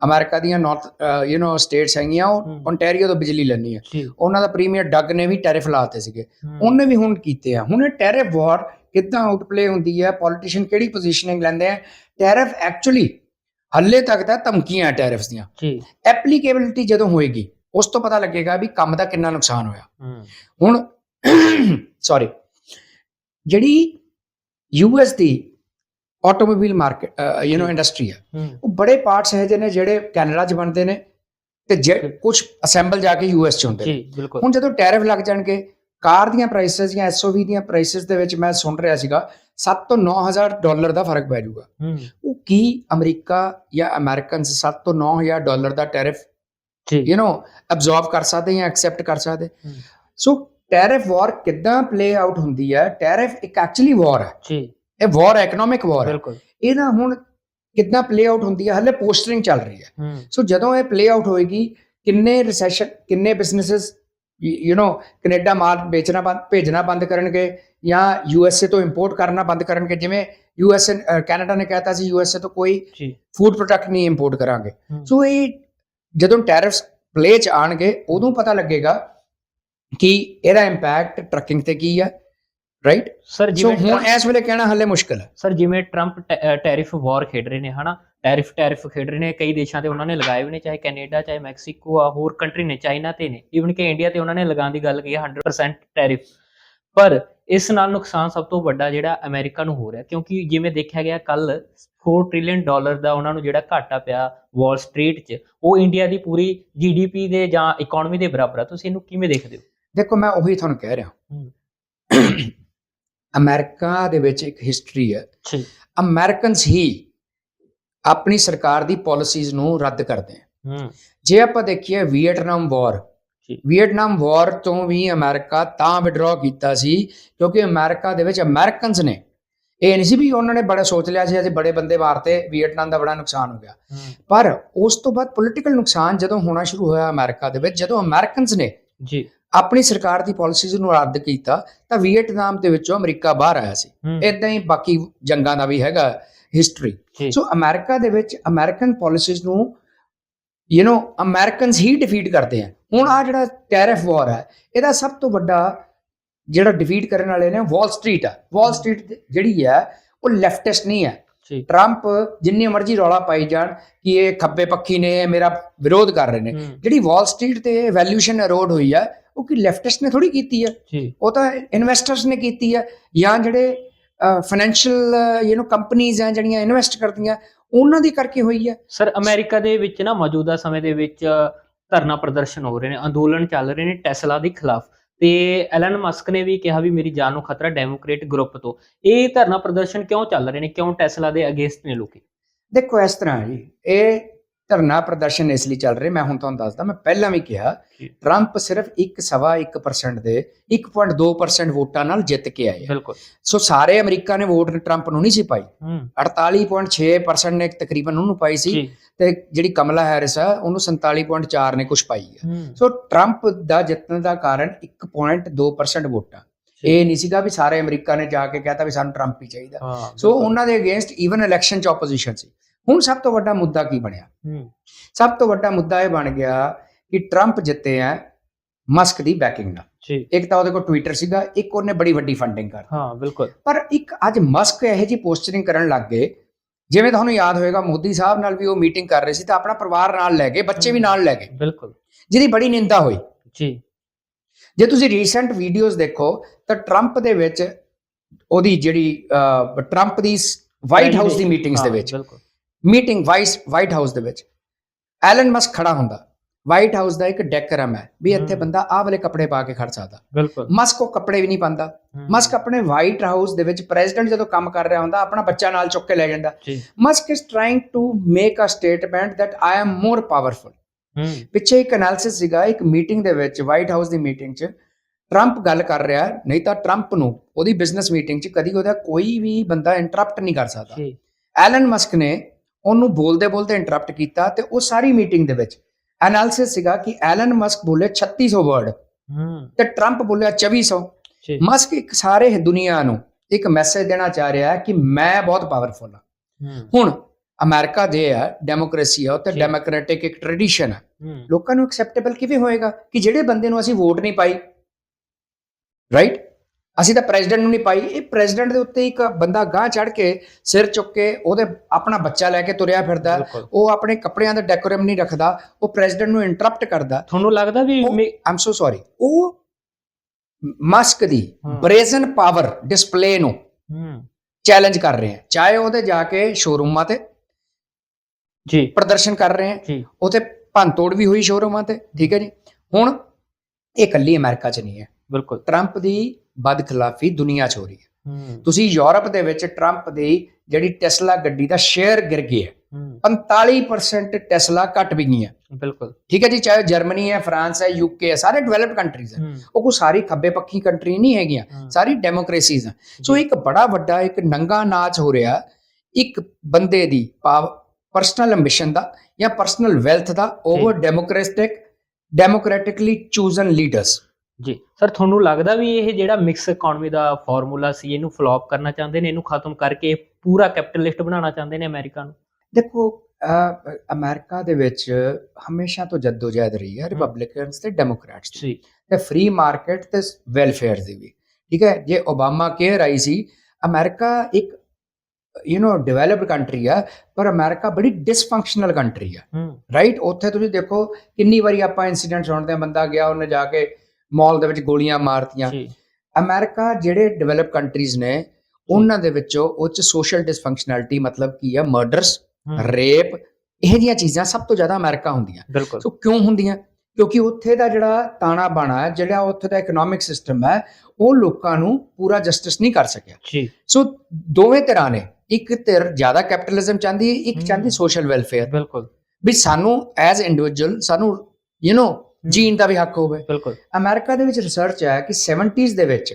ਅਮਰੀਕਾ ਦੀਆਂ ਨਾਰਥ ਯੂ نو ਸਟੇਟਸ ਹੈਗੀਆਂ ਉਹ। ਓਨਟਾਰੀਓ ਤੋਂ ਬਿਜਲੀ ਲੈਣੀ ਹੈ ਉਹਨਾਂ ਦਾ ਪ੍ਰੀਮੀਅਰ ਡੱਗ ਨੇ ਵੀ ਟੈਰਿਫ ਲਾਤੇ ਸੀਗੇ। ਉਹਨੇ ਵੀ ਹੁਣ ਕੀਤੇ ਆ। ਹੁਣ ਇਹ ਟੈਰਿਫ ਵਾਰ ਕਿੱਦਾਂ ਆਊਟਪਲੇ ਹੁੰਦੀ ਹੈ ਪੋਲੀਟੀਸ਼ੀਅਨ ਕਿਹੜੀ ਪੋਜੀਸ਼ਨਿੰਗ ਲੈਂਦੇ ਆ ਟੈਰਿਫ ਐਕਚੁਅਲੀ ਹੱਲੇ ਤੱਕ ਤਾਂ ਧਮਕੀਆਂ ਟੈਰਿਫਸ ਦੀਆਂ। ਜੀ। ਐਪਲੀਕੇਬਿਲਿਟੀ ਜਦੋਂ ਹੋਏਗੀ ਉਸ ਤੋਂ ਪਤਾ ਲੱਗੇਗਾ ਵੀ ਕੰਮ ਦਾ ਕਿੰਨਾ ਨੁਕਸਾਨ ਹੋਇਆ। ਹੁਣ ਸੌਰੀ ਜਿਹੜੀ US the automobile market you know industry ਹੈ ਉਹ ਬੜੇ ਪਾਰਟਸ ਹੈ ਜਿਹਨੇ ਜਿਹੜੇ ਕੈਨੇਡਾ 'ਚ ਬਣਦੇ ਨੇ ਤੇ ਕੁਝ ਅਸੈਂਬਲ ਜਾ ਕੇ ਯੂਐਸ 'ਚ ਹੁੰਦੇ ਨੇ। ਹੁਣ ਜਦੋਂ ਟੈਰਿਫ ਲੱਗ ਜਾਣਗੇ ਕਾਰ ਦੀਆਂ ਪ੍ਰਾਈਸਸ ਜਾਂ ਐਸਓਵੀ ਦੀਆਂ ਪ੍ਰਾਈਸਸ ਦੇ ਵਿੱਚ ਮੈਂ ਸੁਣ ਰਿਹਾ ਸੀਗਾ 7 ਤੋਂ 9000 ਡਾਲਰ ਦਾ ਫ਼ਰਕ ਪੈ ਜਾਊਗਾ। ਉਹ ਕੀ ਅਮਰੀਕਾ ਜਾਂ ਅਮਰੀਕਨਸ 7 ਤੋਂ 9000 ਡਾਲਰ ਦਾ ਟੈਰਿਫ ਜੀ। ਯੂ نو ਅਬਜ਼ੌਰਬ ਕਰ ਸਕਦੇ ਜਾਂ ਐਕਸੈਪਟ ਕਰ ਸਕਦੇ। ਸੋ ਟੈਰਿਫ ਵਾਰ ਕਿੱਦਾਂ ਪਲੇ ਆਊਟ ਹੁੰਦੀ ਹੈ? ਟੈਰਿਫ ਇੱਕ ਐਕਚੁਅਲੀ ਵਾਰ ਹੈ। ਜੀ। ਇਹ ਵਾਰ ਇਕਨੋਮਿਕ ਵਾਰ ਹੈ। ਬਿਲਕੁਲ। ਇਹ ਨਾ ਹੁਣ ਕਿੱਦਾਂ ਪਲੇ ਆਊਟ ਹੁੰਦੀ ਹੈ? ਹਲੇ ਪੋਸਟਰਿੰਗ ਚੱਲ ਰਹੀ ਹੂੰ। ਸੋ ਜਦੋਂ ਇਹ ਪਲੇ ਆਊਟ ਹੋਏਗੀ ਕਿੰਨੇ ਰਿਸੈਸ਼ਨ ਕਿੰਨੇ ਬਿਜ਼ਨੈਸਸ ਯੂ نو ਕੈਨੇਡਾ ਮਾਲ ਵੇਚਣਾ ਬੰਦ ਭੇਜਣਾ ਬੰਦ ਕਰਨਗੇ ਜਾਂ ਯੂਐਸਏ ਤੋਂ ਇੰਪੋਰਟ ਕਰਨਾ ਬੰਦ ਕਰਨਗੇ। ਜਿਵੇਂ ਯੂਐਸਏ ਕੈਨੇਡਾ ਨੇ ਕਹਿਤਾ ਸੀ ਯੂਐਸਏ ਤੋਂ ਕੋਈ ਫੂਡ ਪ੍ਰੋਡਕਟ ਨਹੀਂ ਇੰਪੋਰਟ ਕਰਾਂਗੇ। ਸੋ ਇਹ ਜਦੋਂ ਟੈਰਿਫਸ ਪਲੇ ਚ ਆਣਗੇ ਉਦੋਂ ਪਤਾ ਲੱਗੇਗਾ ਕਿ ਇਹਦਾ ਇੰਪੈਕਟ ਟਰੱਕਿੰਗ ਤੇ ਕੀ ਹੈ ਰਾਈਟ ਸਰ ਜਿਵੇਂ ਹੁਣ ਇਸ ਵੇਲੇ ਕਹਿਣਾ ਹਲੇ ਮੁਸ਼ਕਲ ਹੈ। ਸਰ ਜਿਵੇਂ ਟਰੰਪ ਟੈਰਿਫ ਵਾਰ ਖੇਡ ਰਹੇ ਨੇ ਹਨਾ? ਟੈਰਿਫ ਟੈਰਿਫ ਖੇਡ ਰਹੇ ਨੇ ਕਈ ਦੇਸ਼ਾਂ ਤੇ ਉਹਨਾਂ ਨੇ ਲਗਾਏ ਵੀ ਨੇ ਚਾਹੇ ਕੈਨੇਡਾ ਚਾਹੇ ਮੈਕਸੀਕੋ ਆ ਹੋਰ ਕੰਟਰੀ ਨੇ ਚਾਈਨਾ ਤੇ ਨੇ। ਈਵਨ ਕਿ ਇੰਡੀਆ ਤੇ ਉਹਨਾਂ ਨੇ ਲਗਾਉਣ ਦੀ ਗੱਲ ਕਹੀ ਹੈ 100% ਟੈਰਿਫ। ਪਰ ਇਸ ਨਾਲ ਨੁਕਸਾਨ ਸਭ ਤੋਂ ਵੱਡਾ ਜਿਹੜਾ ਅਮਰੀਕਾ ਨੂੰ ਹੋ ਰਿਹਾ ਕਿਉਂਕਿ ਜਿਵੇਂ ਦੇਖਿਆ ਗਿਆ ਕੱਲ 4 ਟ੍ਰਿਲੀਅਨ ਡਾਲਰ ਦਾ ਉਹਨਾਂ ਨੂੰ ਜਿਹੜਾ ਘਾਟਾ ਪਿਆ ਵਾਲ ਸਟਰੀਟ 'ਚ ਉਹ ਇੰਡੀਆ ਦੀ ਪੂਰੀ ਜੀਡੀਪੀ ਦੇ ਜਾਂ ਇਕਨੋਮੀ ਦੇ ਬਰਾਬਰ ਆ। ਤੁਸੀਂ ਇਹਨੂੰ ਕਿਵੇਂ ਦੇਖਦੇ ਹੋ? ਦੇਖੋ ਮੈਂ ਉਹੀ ਤੁਹਾਨੂੰ ਕਹਿ ਰਿਹਾ। ਅਮਰੀਕਾ ਦੇ ਵਿੱਚ ਇੱਕ ਹਿਸਟਰੀ ਹੈ। ਅਮਰੀਕਨਸ ਹੀ ਆਪਣੀ ਸਰਕਾਰ ਦੀ ਪਾਲਿਸੀਜ਼ ਨੂੰ ਰੱਦ ਕਰਦੇ ਆ ਹੂੰ। ਜੇ ਆਪਾਂ ਦੇਖੀਏ ਵੀਅਟਨਾਮ ਵਾਰ। ਵੀਅਟਨਾਮ ਵਾਰ ਤੋਂ ਵੀ ਅਮਰੀਕਾ ਤਾਂ ਵਿਡਰਾ ਕੀਤਾ ਸੀ ਕਿਉਂਕਿ ਅਮਰੀਕਾ ਦੇ ਵਿੱਚ ਅਮਰੀਕਨਸ ਨੇ। ਇਹ ਨਹੀਂ ਸੀ ਵੀ ਉਹਨਾਂ ਨੇ ਬੜਾ ਸੋਚ ਲਿਆ ਸੀ ਅਸੀਂ ਬੜੇ ਬੰਦੇ ਮਾਰਤੇ ਵੀਅਟਨਾਮ ਦਾ ਬੜਾ ਨੁਕਸਾਨ ਹੋ ਗਿਆ। ਹੂੰ। ਪਰ ਉਸ ਤੋਂ ਬਾਅਦ ਪੋਲਿਟੀਕਲ ਨੁਕਸਾਨ ਜਦੋਂ ਹੋਣਾ ਸ਼ੁਰੂ ਹੋਇਆ ਅਮਰੀਕਾ ਦੇ ਵਿੱਚ ਜਦੋਂ ਅਮਰੀਕਨਸ ਨੇ ਜੀ। ਆਪਣੀ ਸਰਕਾਰ ਦੀ ਪਾਲਿਸੀਜ਼ ਨੂੰ ਰੱਦ ਕੀਤਾ ਤਾਂ ਵੀਅਟਨਾਮ ਦੇ ਵਿੱਚੋਂ ਅਮਰੀਕਾ ਬਾਹਰ ਆਇਆ ਸੀ। ਹੂੰ। ਇਦਾਂ ਹੀ ਬਾਕੀ ਜੰਗਾਂ ਦਾ ਵੀ ਹੈਗਾ। ਹਿਸਟਰੀ ਸੋ ਅਮਰੀਕਾ ਦੇ ਵਿੱਚ ਅਮਰੀਕਨ ਪਾਲਿਸੀਜ਼ ਨੂੰ ਯੂ نو ਅਮਰੀਕਨਸ ਹੀ ਡਿਫੀਟ ਕਰਦੇ ਆ। ਹੁਣ ਆ ਜਿਹੜਾ ਟੈਰਿਫ ਵਾਰ ਹੈ ਇਹਦਾ ਸਭ ਤੋਂ ਵੱਡਾ ਜਿਹੜਾ ਡਿਫੀਟ ਕਰਨ ਵਾਲੇ ਨੇ ਵਾਲ ਸਟਰੀਟ ਹੈ ਵਾਲ ਸਟਰੀਟ ਜਿਹੜੀ ਹੈ ਉਹ ਲੈਫਟਿਸਟ ਨਹੀਂ ਹੈ। ਜੀ। ਟਰੰਪ ਜਿੰਨੀ ਮਰਜ਼ੀ ਰੌਲਾ ਪਾਈ ਜਾਣ ਕਿ ਇਹ ਖੱਬੇ ਪੱਖੀ ਨੇ ਇਹ ਮੇਰਾ ਵਿਰੋਧ ਕਰ ਰਹੇ ਨੇ। ਜਿਹੜੀ ਵਾਲ ਸਟਰੀਟ ਤੇ ਵੈਲਿਊਏਸ਼ਨ ਅਰੋਡ ਹੋਈ ਆ ਉਹ ਕਿ ਲੈਫਟਿਸਟ ਨੇ ਥੋੜੀ ਕੀਤੀ ਆ? ਉਹ ਤਾਂ ਇਨਵੈਸਟਰਸ ਨੇ ਕੀਤੀ ਆ। ਜਾਂ ਜਿਹੜੇ ਫਾਈਨੈਂਸ਼ੀਅਲ ਯੂ نو ਕੰਪਨੀਆਂ ਆ ਜਿਹੜੀਆਂ ਇਨਵੈਸਟ ਕਰਦੀਆਂ ਉਹਨਾਂ ਦੀ ਕਰਕੇ ਹੋਈ ਆ। ਸਰ ਅਮਰੀਕਾ ਦੇ ਵਿੱਚ ਨਾ ਮੌਜੂਦਾ ਸਮੇਂ ਦੇ ਵਿੱਚ ਧਰਨਾ ਪ੍ਰਦਰਸ਼ਨ ਹੋ ਰਹੇ ਨੇ ਅੰਦੋਲਨ ਚੱਲ ਰਹੇ ਨੇ ਟੈਸਲਾ ਦੇ ਖਿਲਾਫ। ਤੇ ਐਲਨ ਮਸਕ ਨੇ ਵੀ ਕਿਹਾ ਵੀ ਮੇਰੀ ਜਾਨ ਨੂੰ ਖਤਰਾ ਡੈਮੋਕ੍ਰੇਟ ਗਰੁੱਪ ਤੋਂ। ਇਹ ਧਰਨਾ ਪ੍ਰਦਰਸ਼ਨ ਕਿਉਂ ਚੱਲ ਰਹੇ ਨੇ? ਕਿਉਂ ਟੈਸਲਾ ਦੇ ਅਗੇਂਸਟ ਨੇ ਲੋਕੀ? ਦੇਖੋ ਇਸ ਤਰ੍ਹਾਂ ਹੈ ਜੀ ਇਹ ਧਰਨਾ ਪ੍ਰਦਰਸ਼ਨ ਇਸ ਲਈ ਚੱਲ ਰਿਹਾ ਮੈਂ ਹੁਣ ਤੁਹਾਨੂੰ ਦੱਸਦਾ ਮੈਂ ਪਹਿਲਾਂ ਵੀ ਕਿਹਾ। ਟਰੰਪ ਸਿਰਫ 1.1% ਦੇ 1.2% ਵੋਟਾਂ ਨਾਲ ਜਿੱਤ ਕੇ ਆਏ। ਬਿਲਕੁਲ। ਸੋ ਸਾਰੇ ਅਮਰੀਕਾ ਨੇ ਵੋਟ ਟਰੰਪ ਨੂੰ ਨਹੀਂ ਸੀ ਪਾਈ। ਹੂੰ। 48.6% ਨੇ ਤਕਰੀਬਨ ਉਹਨੂੰ ਪਾਈ ਸੀ ਤੇ ਜਿਹੜੀ ਕਮਲਾ ਹੈਰਿਸ ਆ ਉਹਨੂੰ 47.4 ਨੇ ਕੁਝ ਪਾਈ ਆ। ਹੂੰ। ਸੋ ਟਰੰਪ ਦਾ ਜਿੱਤਣ ਦਾ ਕਾਰਨ 1.2% ਵੋਟਾਂ। ਇਹ ਨਹੀਂ ਸੀਗਾ ਵੀ ਸਾਰੇ ਅਮਰੀਕਾ ਨੇ ਜਾ ਕੇ ਕਹਤਾ ਵੀ ਸਾਨੂੰ ਟਰੰਪ ਹੀ ਚਾਹੀਦਾ। ਸੋ। ਉਹਨਾਂ ਦੇ ਅਗੇਂਸਟ ਈਵਨ ਇਲੈਕਸ਼ਨ ਚ ਆਪੋਜੀਸ਼ਨ ਸੀ। ਹੁਣ ਸਭ ਤੋਂ ਵੱਡਾ ਮੁੱਦਾ ਕੀ ਬਣਿਆ? ਹੂੰ। ਸਭ ਤੋਂ ਵੱਡਾ ਮੁੱਦਾ ਇਹ ਬਣ ਗਿਆ ਕਿ ਟਰੰਪ ਜਿੱਤੇ ਆ ਮਸਕ ਦੀ ਬੈਕਿੰਗ ਨਾਲ। ਜੀ। ਇੱਕ ਤਾਂ ਉਹਦੇ ਕੋਲ ਟਵਿੱਟਰ ਸੀਗਾ ਇੱਕ ਉਹਨੇ ਬੜੀ ਵੱਡੀ ਫੰਡਿੰਗ ਕਰ ਹਾਂ ਬਿਲਕੁਲ। ਪਰ ਇੱਕ ਅੱਜ ਮਸਕ ਇਹੋ ਜੀ ਪੋਸਟਰਿੰਗ ਕਰਨ ਲੱਗ ਗਏ ਜਿਵੇਂ ਤੁਹਾਨੂੰ ਯਾਦ ਹੋਏਗਾ ਮੋਦੀ ਸਾਹਿਬ ਨਾਲ ਵੀ ਉਹ ਮੀਟਿੰਗ ਕਰ ਰਹੇ ਸੀ ਤਾਂ ਆਪਣਾ ਪਰਿਵਾਰ ਨਾਲ ਲੈ ਗਏ ਬੱਚੇ ਵੀ ਨਾਲ ਲੈ ਗਏ। ਬਿਲਕੁਲ। ਜਿਹਦੀ ਬੜੀ ਨਿੰਦਾ ਹੋਈ। ਜੀ। ਜੇ ਤੁਸੀਂ ਰੀਸੈਂਟ ਵੀਡੀਓਜ਼ ਦੇਖੋ ਤਾਂ ਟਰੰਪ ਦੇ ਵਿੱਚ ਉਹਦੀ ਜਿਹੜੀ ਟਰੰਪ ਦੀ ਵਾਈਟ ਹਾਊਸ ਦੀ ਮੀਟਿੰਗਸ ਦੇ ਵਿੱਚ ਬਿਲਕੁਲ। ਮੀਟਿੰਗ ਵਾਈਸ ਵਾਈਟ ਹਾਊਸ ਦੇ ਵਿੱਚ। ਐਲਨ ਮਸਕ ਖੜਾ ਹੁੰਦਾ। ਵਾਈਟ ਹਾਊਸ ਦਾ ਇੱਕ ਡੈਕਰਮ ਹੈ ਵੀ ਇੱਥੇ। ਬੰਦਾ ਆਹ ਵਾਲੇ ਕੱਪੜੇ ਪਾ ਕੇ ਖੜ ਸਕਦਾ। ਬਿਲਕੁਲ। ਮਸਕ ਉਹ ਕੱਪੜੇ ਵੀ ਨਹੀਂ ਪਾਉਂਦਾ। ਮਸਕ ਆਪਣੇ ਵਾਈਟ ਹਾਊਸ ਦੇ ਵਿੱਚ ਪ੍ਰੈਜ਼ੀਡੈਂਟ ਜਦੋਂ ਕੰਮ ਕਰ ਰਿਹਾ ਹੁੰਦਾ ਆਪਣਾ ਬੱਚਾ ਨਾਲ ਚੁੱਕ ਕੇ ਲੈ ਜਾਂਦਾ। Musk is trying to make a statement that I am more powerful ਪਿੱਛੇ ਇੱਕ ਐਨਾਲਿਸਿਸ ਸੀਗਾ ਇੱਕ ਮੀਟਿੰਗ ਦੇ ਵਿੱਚ ਵਾਈਟ ਹਾਊਸ ਦੀ ਮੀਟਿੰਗ 'ਚ। ਟਰੰਪ ਗੱਲ ਕਰ ਰਿਹਾ ਨਹੀਂ ਤਾਂ ਟਰੰਪ ਨੂੰ ਉਹਦੀ ਬਿਜ਼ਨਸ ਮੀਟਿੰਗ 'ਚ ਕਦੀ ਉਹਦਾ ਕੋਈ ਵੀ ਬੰਦਾ ਇੰਟਰਪਟ ਨਹੀਂ ਕਰ ਸਕਦਾ। ਐਲਨ ਮਸਕ ਨੇ ਉਹਨੂੰ ਬੋਲਦੇ ਬੋਲਦੇ ਇੰਟਰਪਟ ਕੀਤਾ ਤੇ ਉਹ ਸਾਰੀ ਮੀਟਿੰਗ ਦੇ ਵਿੱਚ ਐਨਾਲਿਸਿਸ ਸੀਗਾ ਕਿ ਐਲਨ ਮਸਕ ਬੋਲੇ 3600 ਵਰਡ ਹੂੰ। ਤੇ ਟਰੰਪ ਬੋਲਿਆ 2400 ਜੀ। ਮਸਕ ਇੱਕ ਸਾਰੇ ਦੁਨੀਆ ਨੂੰ ਇੱਕ ਮੈਸੇਜ ਦੇਣਾ ਚਾਹ ਰਿਹਾ ਹੈ ਕਿ ਮੈਂ ਬਹੁਤ ਪਾਵਰਫੁਲ ਹਾਂ। ਹੁਣ ਅਮਰੀਕਾ ਜੇ ਹੈ ਡੈਮੋਕ੍ਰੇਸੀ ਉੱਥੇ ਜੀ। ਡੈਮੋਕ੍ਰੈਟਿਕ ਇੱਕ ਟ੍ਰੈਡੀਸ਼ਨ ਹੂੰ। ਲੋਕਾਂ ਨੂੰ ਐਕਸੈਪਟੇਬਲ ਕਿਵੇਂ ਹੋਏਗਾ ਕਿ ਜਿਹੜੇ ਬੰਦੇ ਨੂੰ ਅਸੀਂ ਵੋਟ ਨਹੀਂ ਪਾਈ? ਰਾਈਟ ਅਸੀਂ ਤਾਂ ਪ੍ਰੈਜ਼ੀਡੈਂਟ ਨੂੰ ਨਹੀਂ ਪਾਈ। ਇਹ ਪ੍ਰੈਜ਼ੀਡੈਂਟ ਦੇ ਉੱਤੇ ਇੱਕ ਬੰਦਾ ਗਾਂ ਚੜ ਕੇ ਸਿਰ ਚੁੱਕ ਕੇ ਉਹਦੇ ਆਪਣਾ ਬੱਚਾ ਲੈ ਕੇ ਤੁਰਿਆ ਫਿਰਦਾ। ਉਹ ਆਪਣੇ ਕੱਪੜਿਆਂ ਦਾ ਡੈਕੋਰਮ ਨਹੀਂ ਰੱਖਦਾ। ਉਹ ਪ੍ਰੈਜ਼ੀਡੈਂਟ ਨੂੰ ਇੰਟਰਪਟ ਕਰਦਾ। ਤੁਹਾਨੂੰ ਲੱਗਦਾ ਵੀ ਆਮ ਸੋ ਸੌਰੀ ਉਹ ਮਸਕ ਦੀ। ਬ੍ਰੇਜ਼ਨ ਪਾਵਰ ਡਿਸਪਲੇ ਨੂੰ ਚੈਲੰਜ ਕਰ ਰਹੇ ਹੈ। ਚਾਹੇ ਉਹਦੇ ਜਾ ਕੇ ਸ਼ੋਰੂਮਾਂ ਤੇ ਜੀ। ਪ੍ਰਦਰਸ਼ਨ ਕਰ ਰਹੇ ਜੀ। ਉਥੇ ਭੰਨਤੋੜ ਵੀ ਹੋਈ ਸ਼ੋਰੂਮਾਂ ਤੇ। ਠੀਕ ਹੈ ਜੀ। ਹੁਣ ਇਹ ਇਕੱਲੀ ਅਮਰੀਕਾ 'ਚ ਨਹੀਂ ਹੈ। ਬਿਲਕੁਲ। ਟਰੰਪ ਦੀ ਬਦਖਲਾਫੀ ਦੁਨੀਆ 'ਚ ਹੋ ਰਹੀ ਹੈ। ਤੁਸੀਂ ਯੂਰਪ ਦੇ ਵਿੱਚ ਟਰੰਪ ਦੀ ਜਿਹੜੀ ਟੈਸਲਾ ਗੱਡੀ ਦਾ ਸ਼ੇਅਰ ਗਿਰ ਗਿਆ ਹੂੰ। 45% ਟੈਸਲਾ ਘਟ ਵੀ ਗਈਆਂ ਬਿਲਕੁਲ। ਠੀਕ ਹੈ ਜੀ ਚਾਹੇ ਜਰਮਨੀ ਹੈ ਫਰਾਂਸ ਹੈ ਯੂਕੇ ਹੈ ਸਾਰੇ ਡਿਵੈਲਪਡ ਕੰਟਰੀਜ਼ ਹੈ। ਉਹ ਕੋਈ ਸਾਰੀ ਖੱਬੇ ਪੱਖੀ ਕੰਟਰੀ ਨਹੀਂ ਹੈਗੀਆਂ। ਸਾਰੀ ਡੈਮੋਕ੍ਰੇਸੀਜ਼ ਹੈ। ਸੋ ਇੱਕ ਬੜਾ ਵੱਡਾ ਇੱਕ ਨੰਗਾ ਨਾਚ ਹੋ ਰਿਹਾ। ਇੱਕ ਬੰਦੇ ਦੀ ਪਰਸਨਲ ਐਂਬੀਸ਼ਨ ਦਾ ਜਾਂ ਪਰਸਨਲ ਵੈਲਥ ਦਾ over democratic democratically chosen leaders ਜੀ। ਸਰ ਤੁਹਾਨੂੰ ਲੱਗਦਾ ਵੀ ਇਹ ਜਿਹੜਾ ਮਿਕਸ ਇਕਨੋਮੀ ਦਾ ਫਾਰਮੂਲਾ ਸੀ ਇਹਨੂੰ ਫਲॉप ਕਰਨਾ ਚਾਹੁੰਦੇ ਨੇ ਇਹਨੂੰ ਖਤਮ ਕਰਕੇ ਪੂਰਾ ਕੈਪੀਟਲਿਸਟ ਬਣਾਉਣਾ ਚਾਹੁੰਦੇ ਨੇ ਅਮਰੀਕਾ ਨੂੰ? ਦੇਖੋ ਅਮਰੀਕਾ ਦੇ ਵਿੱਚ ਹਮੇਸ਼ਾ ਤੋਂ ਜਦੋਜਹਿਦ ਰਹੀ ਹੈ ਰਿਪਬਲਿਕਨਸ ਤੇ ਡੈਮੋਕ੍ਰੈਟਸ ਦੀ। ਤੇ ਫ੍ਰੀ ਮਾਰਕੀਟ ਤੇ ਵੈਲਫੇਅਰ ਦੀ ਵੀ। ਠੀਕ ਹੈ? ਜੇ ਓਬਾਮਾ ਕੇਅਰ ਆਈ ਸੀ ਅਮਰੀਕਾ ਇੱਕ ਯੂ نو ਡਿਵੈਲਪਡ ਕੰਟਰੀ ਆ ਪਰ ਅਮਰੀਕਾ ਬੜੀ ਡਿਸਫੰਕਸ਼ਨਲ ਕੰਟਰੀ ਆ। ਰਾਈਟ ਉੱਥੇ ਤੁਸੀਂ ਦੇਖੋ ਕਿੰਨੀ ਵਾਰੀ ਆਪਾਂ ਇਨਸੀਡੈਂਟਸ ਸੁਣਦੇ ਤੇ ਬੰਦਾ ਗਿਆ ਉਹਨੇ ਜਾ ਕੇ ਮਾਲ ਦੇ ਵਿੱਚ ਗੋਲੀਆਂ ਮਾਰਤੀਆਂ। ਅਮਰੀਕਾ ਜਿਹੜੇ ਡਿਵੈਲਪ ਕੰਟਰੀਜ਼ ਨੇ ਉਹਨਾਂ ਦੇ ਵਿੱਚੋਂ ਉਹ ਚ ਸੋਸ਼ਲ ਡਿਸਫੰਕਸ਼ਨੈਲਿਟੀ ਮਤਲਬ ਕੀ ਆ ਮਰਡਰਸ ਹੂੰ, ਰੇਪ ਇਹ ਜਿਹੀਆਂ ਚੀਜ਼ਾਂ ਸਭ ਤੋਂ ਜ਼ਿਆਦਾ ਅਮਰੀਕਾ ਹੁੰਦੀਆਂ। ਸੋ ਕਿਉਂ ਹੁੰਦੀਆਂ? ਕਿਉਂਕਿ ਉੱਥੇ ਦਾ ਜਿਹੜਾ ਤਾਣਾ ਬਾਣਾ ਹੈ ਜਿਹੜਾ ਉੱਥੇ ਦਾ ਇਕਨੋਮਿਕ ਸਿਸਟਮ ਹੈ ਉਹ ਲੋਕਾਂ ਨੂੰ ਪੂਰਾ ਜਸਟਿਸ ਨਹੀਂ ਕਰ ਸਕਿਆ। ਜੀ। ਸੋ ਦੋਵੇਂ ਤਰ੍ਹਾਂ ਨੇ ਇੱਕ ਧਿਰ ਜ਼ਿਆਦਾ ਕੈਪੀਟਲਿਜ਼ਮ ਚਾਹੁੰਦੀ ਹੈ। ਇੱਕ। ਚਾਹੁੰਦੀ ਸੋਸ਼ਲ ਵੈਲਫੇਅਰ ਬਿਲਕੁਲ। ਵੀ ਸਾਨੂੰ ਐਜ਼ ਇੰਡੀਵਿਜੂਅਲ ਸਾਨੂੰ ਯੂ نو ਜੀਣ ਦਾ ਵੀ ਹੱਕ ਹੋਵੇ। ਬਿਲਕੁਲ। ਅਮਰੀਕਾ ਦੇ ਵਿੱਚ ਰਿਸਰਚ ਹੈ ਕਿ 70s ਦੇ ਵਿੱਚ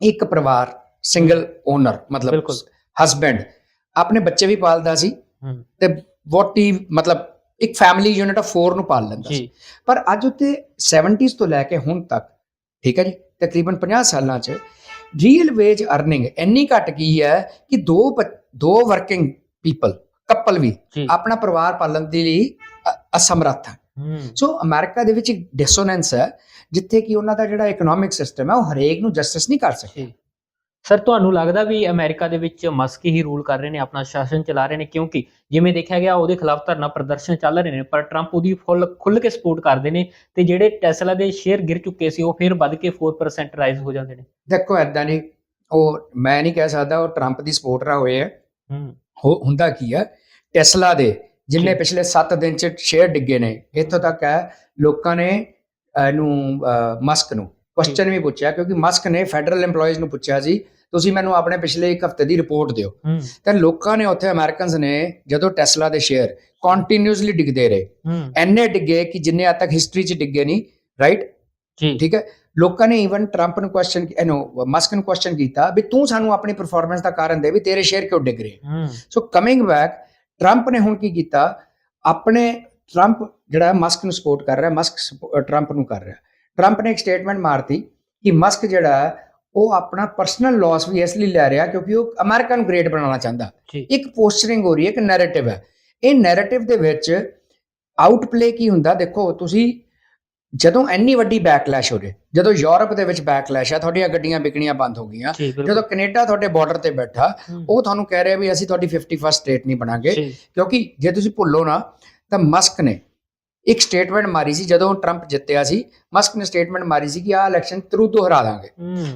ਇੱਕ ਪਰਿਵਾਰ ਸਿੰਗਲ ਓਨਰ ਮਤਲਬ ਬਿਲਕੁਲ। ਹਸਬੈਂਡ ਆਪਣੇ ਬੱਚੇ ਵੀ ਪਾਲਦਾ ਸੀ ਤੇ ਵੋਟੀ ਮਤਲਬ ਇੱਕ ਫੈਮਿਲੀ ਯੂਨਿਟ ਆਫ 4 ਨੂੰ ਪਾਲ ਲੈਂਦਾ ਸੀ। ਪਰ ਅੱਜ ਉੱਤੇ 70s ਤੋਂ ਲੈ ਕੇ ਹੁਣ ਤੱਕ ਠੀਕ ਹੈ ਜੀ ਤਕਰੀਬਨ 50 ਸਾਲਾਂ 'ਚ ਰੀਅਲ ਵੇਜ ਅਰਨਿੰਗ ਇੰਨੀ ਘਟ ਗਈ ਹੈ ਕਿ ਦੋ ਦੋ ਵਰਕਿੰਗ ਪੀਪਲ ਕਪਲ ਵੀ ਆਪਣਾ ਪਰਿਵਾਰ ਪਾਲਣ ਦੇ ਲਈ ਅਸਮਰੱਥ ਹੂੰ ਸੋ ਅਮਰੀਕਾ ਦੇ ਵਿੱਚ ਇੱਕ ਡਿਸੋਨੈਂਸ ਹੈ ਜਿੱਥੇ ਕਿ ਉਹਨਾਂ ਦਾ ਜਿਹੜਾ ਇਕਨੋਮਿਕ ਸਿਸਟਮ ਹੈ ਉਹ ਹਰੇਕ ਨੂੰ ਜਸਟਿਸ ਨਹੀਂ ਕਰ ਸਕੇ ਜੀ ਸਰ ਤੁਹਾਨੂੰ ਲੱਗਦਾ ਵੀ ਅਮਰੀਕਾ ਦੇ ਵਿੱਚ ਮਸਕ ਹੀ ਰੂਲ ਕਰ ਰਹੇ ਨੇ ਆਪਣਾ ਸ਼ਾਸਨ ਚਲਾ ਰਹੇ ਨੇ? ਕਿਉਂਕਿ ਜਿਵੇਂ ਦੇਖਿਆ ਗਿਆ ਉਹਦੇ ਖਿਲਾਫ ਧਰਨਾ ਪ੍ਰਦਰਸ਼ਨ ਚੱਲ ਰਹੇ ਨੇ ਪਰ ਟਰੰਪ ਉਹਦੀ ਫੁੱਲ ਖੁੱਲ ਕੇ ਸਪੋਰਟ ਕਰਦੇ ਨੇ ਤੇ ਜਿਹੜੇ ਟੈਸਲਾ ਦੇ ਸ਼ੇਅਰ ਗਿਰ ਚੁੱਕੇ ਸੀ ਉਹ ਫਿਰ ਵੱਧ ਕੇ 4% ਰਾਈਜ਼ ਹੋ ਜਾਂਦੇ ਨੇ। ਦੇਖੋ ਐਦਾਂ ਨਹੀਂ ਉਹ ਮੈਂ ਨਹੀਂ ਕਹਿ ਸਕਦਾ ਉਹ ਟਰੰਪ ਦੀ ਸਪੋਰਟਰ ਹੋਏ ਆ। ਹੂੰ। ਹੋ- ਹੁੰਦਾ ਕੀ ਹੈ? ਟੈਸਲਾ ਦੇ ਜਿੰਨੇ। ਪਿਛਲੇ 7 ਦਿਨ ਚ ਸ਼ੇਅਰ ਡਿੱਗੇ ਨੇ ਇੱਥੋਂ ਤੱਕ ਹੈ ਲੋਕਾਂ ਨੇ ਇਹਨੂੰ ਮਸਕ ਨੂੰ ਕੁਐਸਚਨ ਵੀ ਪੁੱਛਿਆ ਕਿਉਂਕਿ ਮਸਕ ਨੇ ਫੈਡਰਲ EMPLOYEES ਨੂੰ ਪੁੱਛਿਆ ਸੀ ਤੁਸੀਂ ਮੈਨੂੰ ਆਪਣੇ ਪਿਛਲੇ ਇੱਕ ਹਫ਼ਤੇ ਦੀ ਰਿਪੋਰਟ ਦਿਓ। ਤਾਂ ਲੋਕਾਂ ਨੇ ਉੱਥੇ ਅਮਰੀਕਨਸ ਨੇ ਜਦੋਂ ਟੈਸਲਾ ਦੇ ਸ਼ੇਅਰ ਕੰਟੀਨਿਊਸਲੀ ਡਿੱਗਦੇ ਰਹੇ ਐਨੇ ਡਿੱਗੇ ਕਿ ਜਿੰਨੇ ਅੱਜ ਤੱਕ ਹਿਸਟਰੀ 'ਚ ਡਿੱਗੇ ਨਹੀਂ ਰਾਈਟ ਜੀ। ਠੀਕ ਹੈ? ਲੋਕਾਂ ਨੇ ਇਵਨ ਟਰੰਪ ਨੂੰ ਕੁਐਸਚਨ ਇਹਨੂੰ ਮਸਕ ਨੂੰ ਕੁਐਸਚਨ ਕੀਤਾ ਵੀ ਤੂੰ ਸਾਨੂੰ ਆਪਣੀ ਪਰਫਾਰਮੈਂਸ ਦਾ ਕਾਰਨ ਦੇ ਵੀ ਤੇਰੇ ਸ਼ੇਅਰ ਕਿਉਂ ਡਿੱਗ ਰਹੇ? ਸੋ ਕਮਿੰਗ ਬੈਕ ਟਰੰਪ ਨੇ ਹੁਣ ਕੀ ਕੀਤਾ? ਆਪਣੇ ਟਰੰਪ ਜਿਹੜਾ ਮਸਕ ਨੂੰ ਸਪੋਰਟ ਕਰ ਰਿਹਾ ਮਸਕ ਟਰੰਪ ਨੂੰ ਕਰ ਰਿਹਾ। ਟਰੰਪ ਨੇ ਇੱਕ ਸਟੇਟਮੈਂਟ ਮਾਰਤੀ ਕਿ ਮਸਕ ਜਿਹੜਾ ਉਹ ਆਪਣਾ ਪਰਸਨਲ ਲਾਸ ਵੀ ਇਸ ਲਈ ਲੈ ਰਿਹਾ ਕਿਉਂਕਿ ਉਹ ਅਮਰੀਕਾ ਨੂੰ ਗ੍ਰੇਟ ਬਣਾਉਣਾ ਚਾਹੁੰਦਾ। ਇੱਕ ਪੋਸਟਰਿੰਗ ਹੋ ਰਹੀ ਹੈ ਇੱਕ ਨੈਰੇਟਿਵ ਹੈ। ਇਹ ਨੈਰੇਟਿਵ ਦੇ ਵਿੱਚ ਆਊਟਪਲੇ ਕੀ ਹੁੰਦਾ? ਦੇਖੋ ਤੁਸੀਂ ਜਦੋਂ ਇੰਨੀ ਵੱਡੀ ਬੈਕਲੈਸ਼ ਹੋ ਜੇ ਜਦੋਂ ਯੂਰਪ ਦੇ ਵਿੱਚ ਬੈਕਲੈਸ਼ ਆ ਤੁਹਾਡੀਆਂ ਗੱਡੀਆਂ ਵਿਕਣੀਆਂ ਬੰਦ ਹੋ ਗਈਆਂ ਜਦੋਂ ਕੈਨੇਡਾ ਤੁਹਾਡੇ ਬਾਰਡਰ ਤੇ ਬੈਠਾ ਉਹ ਤੁਹਾਨੂੰ ਕਹਿ ਰਿਹਾ ਵੀ ਅਸੀਂ ਤੁਹਾਡੀ 51st ਸਟੇਟ ਨਹੀਂ ਬਣਾਂਗੇ ਕਿਉਂਕਿ ਜੇ ਤੁਸੀਂ ਭੁੱਲੋ ਨਾ ਤਾਂ ਮਸਕ ਨੇ ਇੱਕ ਸਟੇਟਮੈਂਟ ਮਾਰੀ ਸੀ ਜਦੋਂ ਟਰੰਪ ਜਿੱਤਿਆ ਸੀ ਮਸਕ ਨੇ ਸਟੇਟਮੈਂਟ ਮਾਰੀ ਸੀ ਕਿ ਆਹ ਇਲੈਕਸ਼ਨ ਥਰੂ ਤੋਂ ਹਰਾ ਦਾਂਗੇ।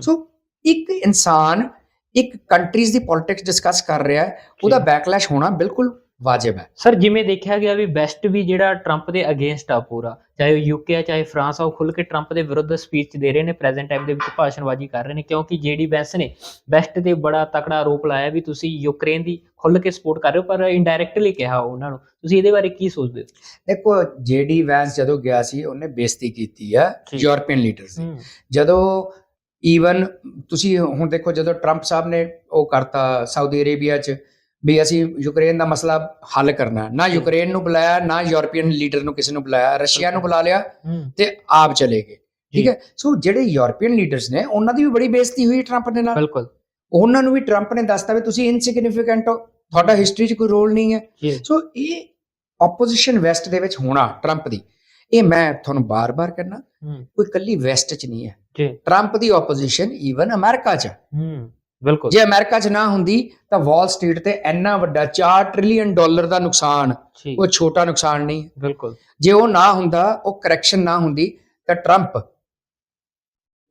ਸੋ ਇੱਕ ਇਨਸਾਨ ਇੱਕ ਕੰਟਰੀਜ਼ ਦੀ ਪੋਲਿਟਿਕਸ ਡਿਸਕਸ ਕਰ ਰਿਹਾ ਹੈ ਉਹਦਾ। ਬੈਕਲੈਸ਼ ਹੋਣਾ ਬਿਲਕੁਲ ਵਾਜਬ ਹੈ। ਸਰ ਜਿਵੇਂ ਦੇਖਿਆ ਗਿਆ ਵੀ ਵੈਸਟ ਵੀ ਜਿਹੜਾ ਟਰੰਪ ਦੇ ਅਗੇਂਸਟ ਆ ਪੂਰਾ ਚਾਹੇ ਯੂਕੇ ਆ ਚਾਹੇ ਫਰਾਂਸ ਆ ਉਹ ਖੁੱਲ ਕੇ ਟਰੰਪ ਦੇ ਵਿਰੁੱਧ ਸਪੀਚ ਦੇ ਰਹੇ ਨੇ ਪ੍ਰੈਜ਼ੈਂਟ ਟਾਈਮ ਦੇ ਵਿੱਚ ਭਾਸ਼ਣਬਾਜ਼ੀ ਕਰ ਰਹੇ ਨੇ ਕਿਉਂਕਿ ਜੀਡੀ ਵੈਂਸ ਨੇ ਵੈਸਟ ਤੇ ਬੜਾ ਤਕੜਾ ਆਰੋਪ ਲਾਇਆ ਵੀ ਤੁਸੀਂ ਯੂਕਰੇਨ ਦੀ ਖੁੱਲ ਕੇ ਸਪੋਰਟ ਕਰ ਰਹੇ ਹੋ ਪਰ ਇਨਡਾਇਰੈਕਟਲੀ ਕਿਹਾ ਉਹਨਾਂ ਨੂੰ। ਤੁਸੀਂ ਇਹਦੇ ਬਾਰੇ ਕੀ ਸੋਚਦੇ ਹੋ? ਦੇਖੋ ਜੇਡੀ ਵੈਂਸ ਜਦੋਂ ਗਿਆ ਸੀ ਉਹਨੇ ਬੇਇੱਜ਼ਤੀ ਕੀਤੀ ਜੀ। ਯੂਰਪੀਅਨ ਲੀਡਰਸ ਦੀ। ਜਦੋਂ ਈਵਨ ਤੁਸੀਂ ਹੁਣ ਦੇਖੋ ਜਦੋਂ ਟਰੰਪ ਸਾਹਿਬ ਨੇ ਉਹ ਕਰਤਾ ਸਾਊਦੀ ਅਰੇਬੀਆ 'ਚ ਵੀ ਅਸੀਂ ਯੂਕਰੇਨ ਦਾ ਮਸਲਾ ਹੱਲ ਕਰਨਾ ਨਾ। ਯੂਕਰੇਨ ਨੂੰ ਬੁਲਾਇਆ ਨਾ ਯੂਰਪੀਅਨ ਲੀਡਰ ਨੂੰ ਕਿਸੇ ਨੂੰ ਬੁਲਾਇਆ ਰਸ਼ੀਆ ਨੂੰ ਬੁਲਾ ਲਿਆ ਤੇ ਆਪ ਚਲੇ ਗਏ। ਠੀਕ। ਹੈ? ਸੋ ਜਿਹੜੇ ਯੂਰਪੀਅਨ ਲੀਡਰਸ ਨੇ ਉਹਨਾਂ ਦੀ ਵੀ ਬੜੀ ਬੇਇੱਜ਼ਤੀ ਹੋਈ ਟਰੰਪ ਦੇ ਨਾਲ। ਬਿਲਕੁਲ। ਉਹਨਾਂ ਨੂੰ ਵੀ ਟਰੰਪ ਨੇ ਦੱਸਤਾ ਵੀ ਤੁਸੀਂ ਇਨਸਿਗਨੀਫੀਕੈਂਟ ਹੋ। ਤੁਹਾਡਾ ਹਿਸਟਰੀ 'ਚ ਕੋਈ ਰੋਲ ਨਹੀਂ ਹੈ। ਸੋ ਇਹ ਆਪੋਜੀਸ਼ਨ ਵੈਸਟ ਦੇ ਵਿੱਚ ਹੋਣਾ ਟਰੰਪ ਦੀ। ਇਹ ਮੈਂ ਤੁਹਾਨੂੰ ਬਾਰ-ਬਾਰ ਕਹਿਣਾ ਕੋਈ ਕੱਲੀ ਵੈਸਟ 'ਚ ਨਹੀਂ ਹੈ। ਟਰੰਪ ਦੀ ਆਪੋਜੀਸ਼ਨ ਈਵਨ ਅਮਰੀਕਾ 'ਚ ਬਿਲਕੁਲ ਜੇ ਅਮਰੀਕਾ 'ਚ ਨਾ ਹੁੰਦੀ ਤਾਂ ਵਾਲ ਸਟਰੀਟ ਤੇ ਇੰਨਾ ਵੱਡਾ 4 ਟ੍ਰਿਲੀਅਨ ਡਾਲਰ ਦਾ ਨੁਕਸਾਨ ਜੀ ਉਹ ਛੋਟਾ ਨੁਕਸਾਨ ਨਹੀਂ ਹੈ। ਬਿਲਕੁਲ ਜੇ ਉਹ ਨਾ ਹੁੰਦਾ ਉਹ ਕਰੈਕਸ਼ਨ ਨਾ ਹੁੰਦੀ ਤਾਂ ਟਰੰਪ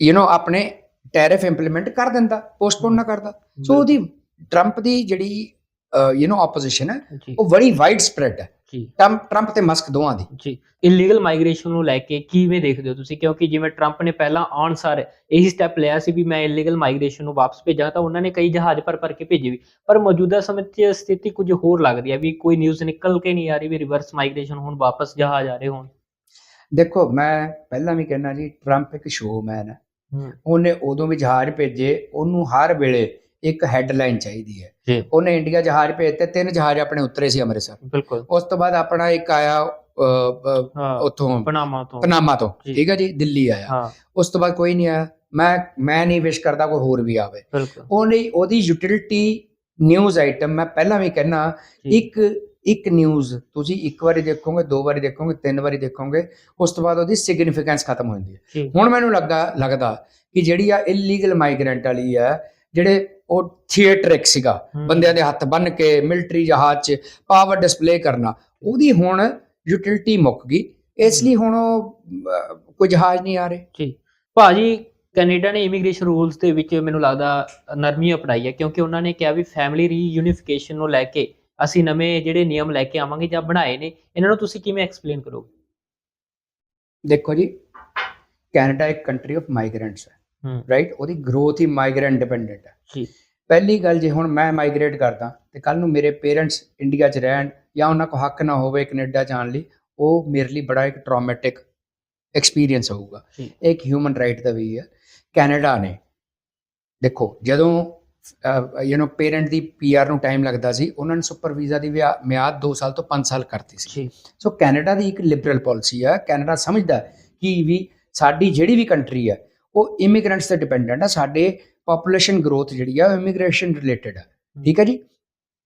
ਯੂ نو ਆਪਣੇ ਟੈਰਿਫ ਇੰਪਲੀਮੈਂਟ ਕਰ ਦਿੰਦਾ ਪੋਸਟਪੋਨ ਨਾ ਕਰਦਾ ਸੋ ਉਹਦੀ ਟਰੰਪ ਦੀ ਜਿਹੜੀ ਯੂ نو ਆਪੋਜੀਸ਼ਨ ਹੈ ਜੀ ਉਹ ਬੜੀ ਵਾਈਡ ਸਪਰੈਡ ਹੈ ਜੀ। ਟਰੰਪ ਟਰੰਪ ਤੇ ਮਸਕ ਦੋਵਾਂ ਦੀ। ਜੀ। ਇਲੀਗਲ ਮਾਈਗ੍ਰੇਸ਼ਨ ਨੂੰ ਲੈ ਕੇ ਕਿਵੇਂ ਦੇਖਦੇ ਹੋ ਤੁਸੀਂ? ਕਿਉਂਕਿ ਜਿਵੇਂ ਟਰੰਪ ਨੇ ਪਹਿਲਾਂ ਆਉਣ ਸਾਰ ਇਹੀ ਸਟੈਪ ਲਿਆ ਸੀ ਵੀ ਮੈਂ ਇਲੀਗਲ ਮਾਈਗ੍ਰੇਸ਼ਨ ਨੂੰ ਵਾਪਸ ਭੇਜਾਂ ਤਾਂ ਉਹਨਾਂ ਨੇ ਕਈ ਜਹਾਜ਼ ਭਰ ਭਰ ਕੇ ਭੇਜੇ ਵੀ। ਪਰ ਮੌਜੂਦਾ ਸਮੇਂ 'ਚ ਸਥਿਤੀ ਕੁਝ ਹੋਰ ਲੱਗਦੀ ਹੈ ਵੀ ਕੋਈ ਨਿਊਜ਼ ਨਿਕਲ ਕੇ ਨਹੀਂ ਆ ਰਹੀ ਵੀ ਰਿਵਰਸ ਮਾਈਗ੍ਰੇਸ਼ਨ ਹੁਣ ਵਾਪਸ ਜਹਾਜ਼ ਆ ਰਹੇ ਹੋਣ। ਦੇਖੋ ਮੈਂ ਪਹਿਲਾਂ ਵੀ ਕਹਿਣਾ ਜੀ ਟਰੰਪ ਇੱਕ ਸ਼ੋਅਮੈਨ ਹੈ। ਹੂੰ। ਉਹਨੇ ਉਦੋਂ ਵੀ ਜਹਾਜ਼ ਭੇਜੇ ਉਹਨੂੰ ਹਰ ਵੇਲੇ ਇੱਕ ਹੈਡਲਾਈਨ ਚਾਹੀਦੀ ਹੈ। ਉਹਨੇ ਇੰਡੀਆ ਜਹਾਜ਼ ਭੇਜਤੇ ਤਿੰਨ ਜਹਾਜ਼ ਆਪਣੇ ਉਤਰੇ ਸੀ ਅੰਮ੍ਰਿਤਸਰ। ਬਿਲਕੁਲ। ਉਸ ਤੋਂ ਬਾਅਦ ਆਪਣਾ ਇੱਕ ਆਇਆ ਉੱਥੋਂ ਪਨਾਮਾ ਤੋਂ। ਪਨਾਮਾ ਤੋਂ। ਠੀਕ ਹੈ ਜੀ ਦਿੱਲੀ ਆਇਆ। ਉਸ ਤੋਂ ਬਾਅਦ ਕੋਈ ਨਹੀਂ ਆਇਆ। ਮੈਂ ਮੈਂ ਨਹੀਂ ਵਿਸ਼ ਕਰਦਾ ਕੋਈ ਹੋਰ ਵੀ ਆਵੇ। ਉਹਨੇ ਉਹਦੀ ਯੂਟਿਲਿਟੀ ਨਿਊਜ਼ ਆਈਟਮ ਮੈਂ ਪਹਿਲਾਂ ਵੀ ਕਹਿਣਾ ਇੱਕ ਇੱਕ ਨਿਊਜ਼ ਤੁਸੀਂ ਇੱਕ ਵਾਰੀ ਦੇਖੋਗੇ ਦੋ ਵਾਰੀ ਦੇਖੋਗੇ ਤਿੰਨ ਵਾਰੀ ਦੇਖੋਗੇ ਉਸ ਤੋਂ ਬਾਅਦ ਉਹਦੀ ਸਿਗਨੀਫੀਕੈਂਸ ਖਤਮ ਹੋ ਜਾਂਦੀ ਹੈ। ਹੁਣ ਮੈਨੂੰ ਲੱਗਾ ਲੱਗਦਾ ਕਿ ਜਿਹੜੀ ਆ ਇਲੀਗਲ ਮਾਈਗ੍ਰੈਂਟ ਵਾਲੀ ਆ ਜਿਹੜੇ ਉਹ ਥੀਏਟਰਿਕ ਸੀਗਾ। ਹੂੰ, ਬੰਦਿਆਂ ਦੇ ਹੱਥ ਬੰਨ ਕੇ ਮਿਲਟਰੀ ਜਹਾਜ਼ 'ਚ ਪਾਵਰ ਡਿਸਪਲੇ ਕਰਨਾ। ਉਹਦੀ ਹੁਣ ਯੂਟਿਲਿਟੀ ਮੁੱਕ ਗਈ। ਇਸ ਲਈ ਹੁਣ ਉਹ ਕੋਈ ਜਹਾਜ਼ ਨਹੀਂ ਆ ਰਹੇ। ਜੀ। ਭਾਜੀ ਕੈਨੇਡਾ ਨੇ ਇਮੀਗ੍ਰੇਸ਼ਨ ਰੂਲਸ ਦੇ ਵਿੱਚ ਮੈਨੂੰ ਲੱਗਦਾ ਨਰਮੀ ਅਪਣਾਈ ਹੈ ਕਿਉਂਕਿ ਉਹਨਾਂ ਨੇ ਕਿਹਾ ਵੀ ਫੈਮਿਲੀ ਰੀਯੂਨੀਫਿਕੇਸ਼ਨ ਨੂੰ ਲੈ ਕੇ ਅਸੀਂ ਨਵੇਂ ਜਿਹੜੇ ਨਿਯਮ ਲੈ ਕੇ ਆਵਾਂਗੇ ਜਾਂ ਬਣਾਏ ਨੇ ਇਹਨਾਂ ਨੂੰ ਤੁਸੀਂ ਕਿਵੇਂ ਐਕਸਪਲੇਨ ਕਰੋਗੇ? ਦੇਖੋ ਜੀ ਕੈਨੇਡਾ ਇੱਕ ਕੰਟਰੀ ਆਫ ਮਾਈਗ੍ਰੈਂਟਸ ਹੂੰ। ਰਾਈਟ ਉਹਦੀ ਗਰੋਥ ਹੀ ਮਾਈਗ੍ਰੈਂਟ ਡਿਪੈਂਡੈਂਟ ਹੈ। ਜੀ। ਪਹਿਲੀ ਗੱਲ ਜੇ ਹੁਣ ਮੈਂ ਮਾਈਗ੍ਰੇਟ ਕਰਦਾ ਤੇ ਕੱਲ ਨੂੰ ਮੇਰੇ ਪੇਰੈਂਟਸ ਇੰਡੀਆ 'ਚ ਰਹਿਣ ਜਾਂ ਉਹਨਾਂ ਕੋ ਹੱਕ ਨਾ ਹੋਵੇ ਕੈਨੇਡਾ ਜਾਣ ਲਈ ਉਹ ਮੇਰੇ ਲਈ ਬੜਾ ਇੱਕ ਟਰਾਮੈਟਿਕ ਐਕਸਪੀਰੀਅੰਸ ਹੋਊਗਾ। ਇੱਕ ਹਿਊਮਨ ਰਾਈਟ ਦਾ ਵੀ ਹੈ। ਕੈਨੇਡਾ ਨੇ ਦੇਖੋ ਜਦੋਂ ਯੂ نو ਪੇਰੈਂਟ ਦੀ ਪੀਆਰ ਨੂੰ ਟਾਈਮ ਲੱਗਦਾ ਸੀ ਉਹਨਾਂ ਨੇ ਸੁਪਰ ਵੀਜ਼ਾ ਦੀ ਮਿਆਦ 2 ਸਾਲ ਤੋਂ 5 ਸਾਲ ਕਰਤੀ ਸੀ। ਸੋ ਕੈਨੇਡਾ ਦੀ ਇੱਕ ਲਿਬਰਲ ਪਾਲਿਸੀ ਹੈ ਕੈਨੇਡਾ ਸਮਝਦਾ ਕਿ ਵੀ ਸਾਡੀ ਜਿਹੜੀ ਵੀ ਕੰਟਰੀ ਹੈ ਉਹ ਇਮੀਗ੍ਰੈਂਟਸ ਤੇ ਡਿਪੈਂਡੈਂਟ ਹੈ ਸਾਡੇ ਪੋਪੂਲੇਸ਼ਨ ਗਰੋਥ ਜਿਹੜੀ ਉਹ ਇਮੀਗ੍ਰੇਸ਼ਨ ਰਿਲੇਟਡ ਹੈ। ਠੀਕ ਹੈ ਜੀ?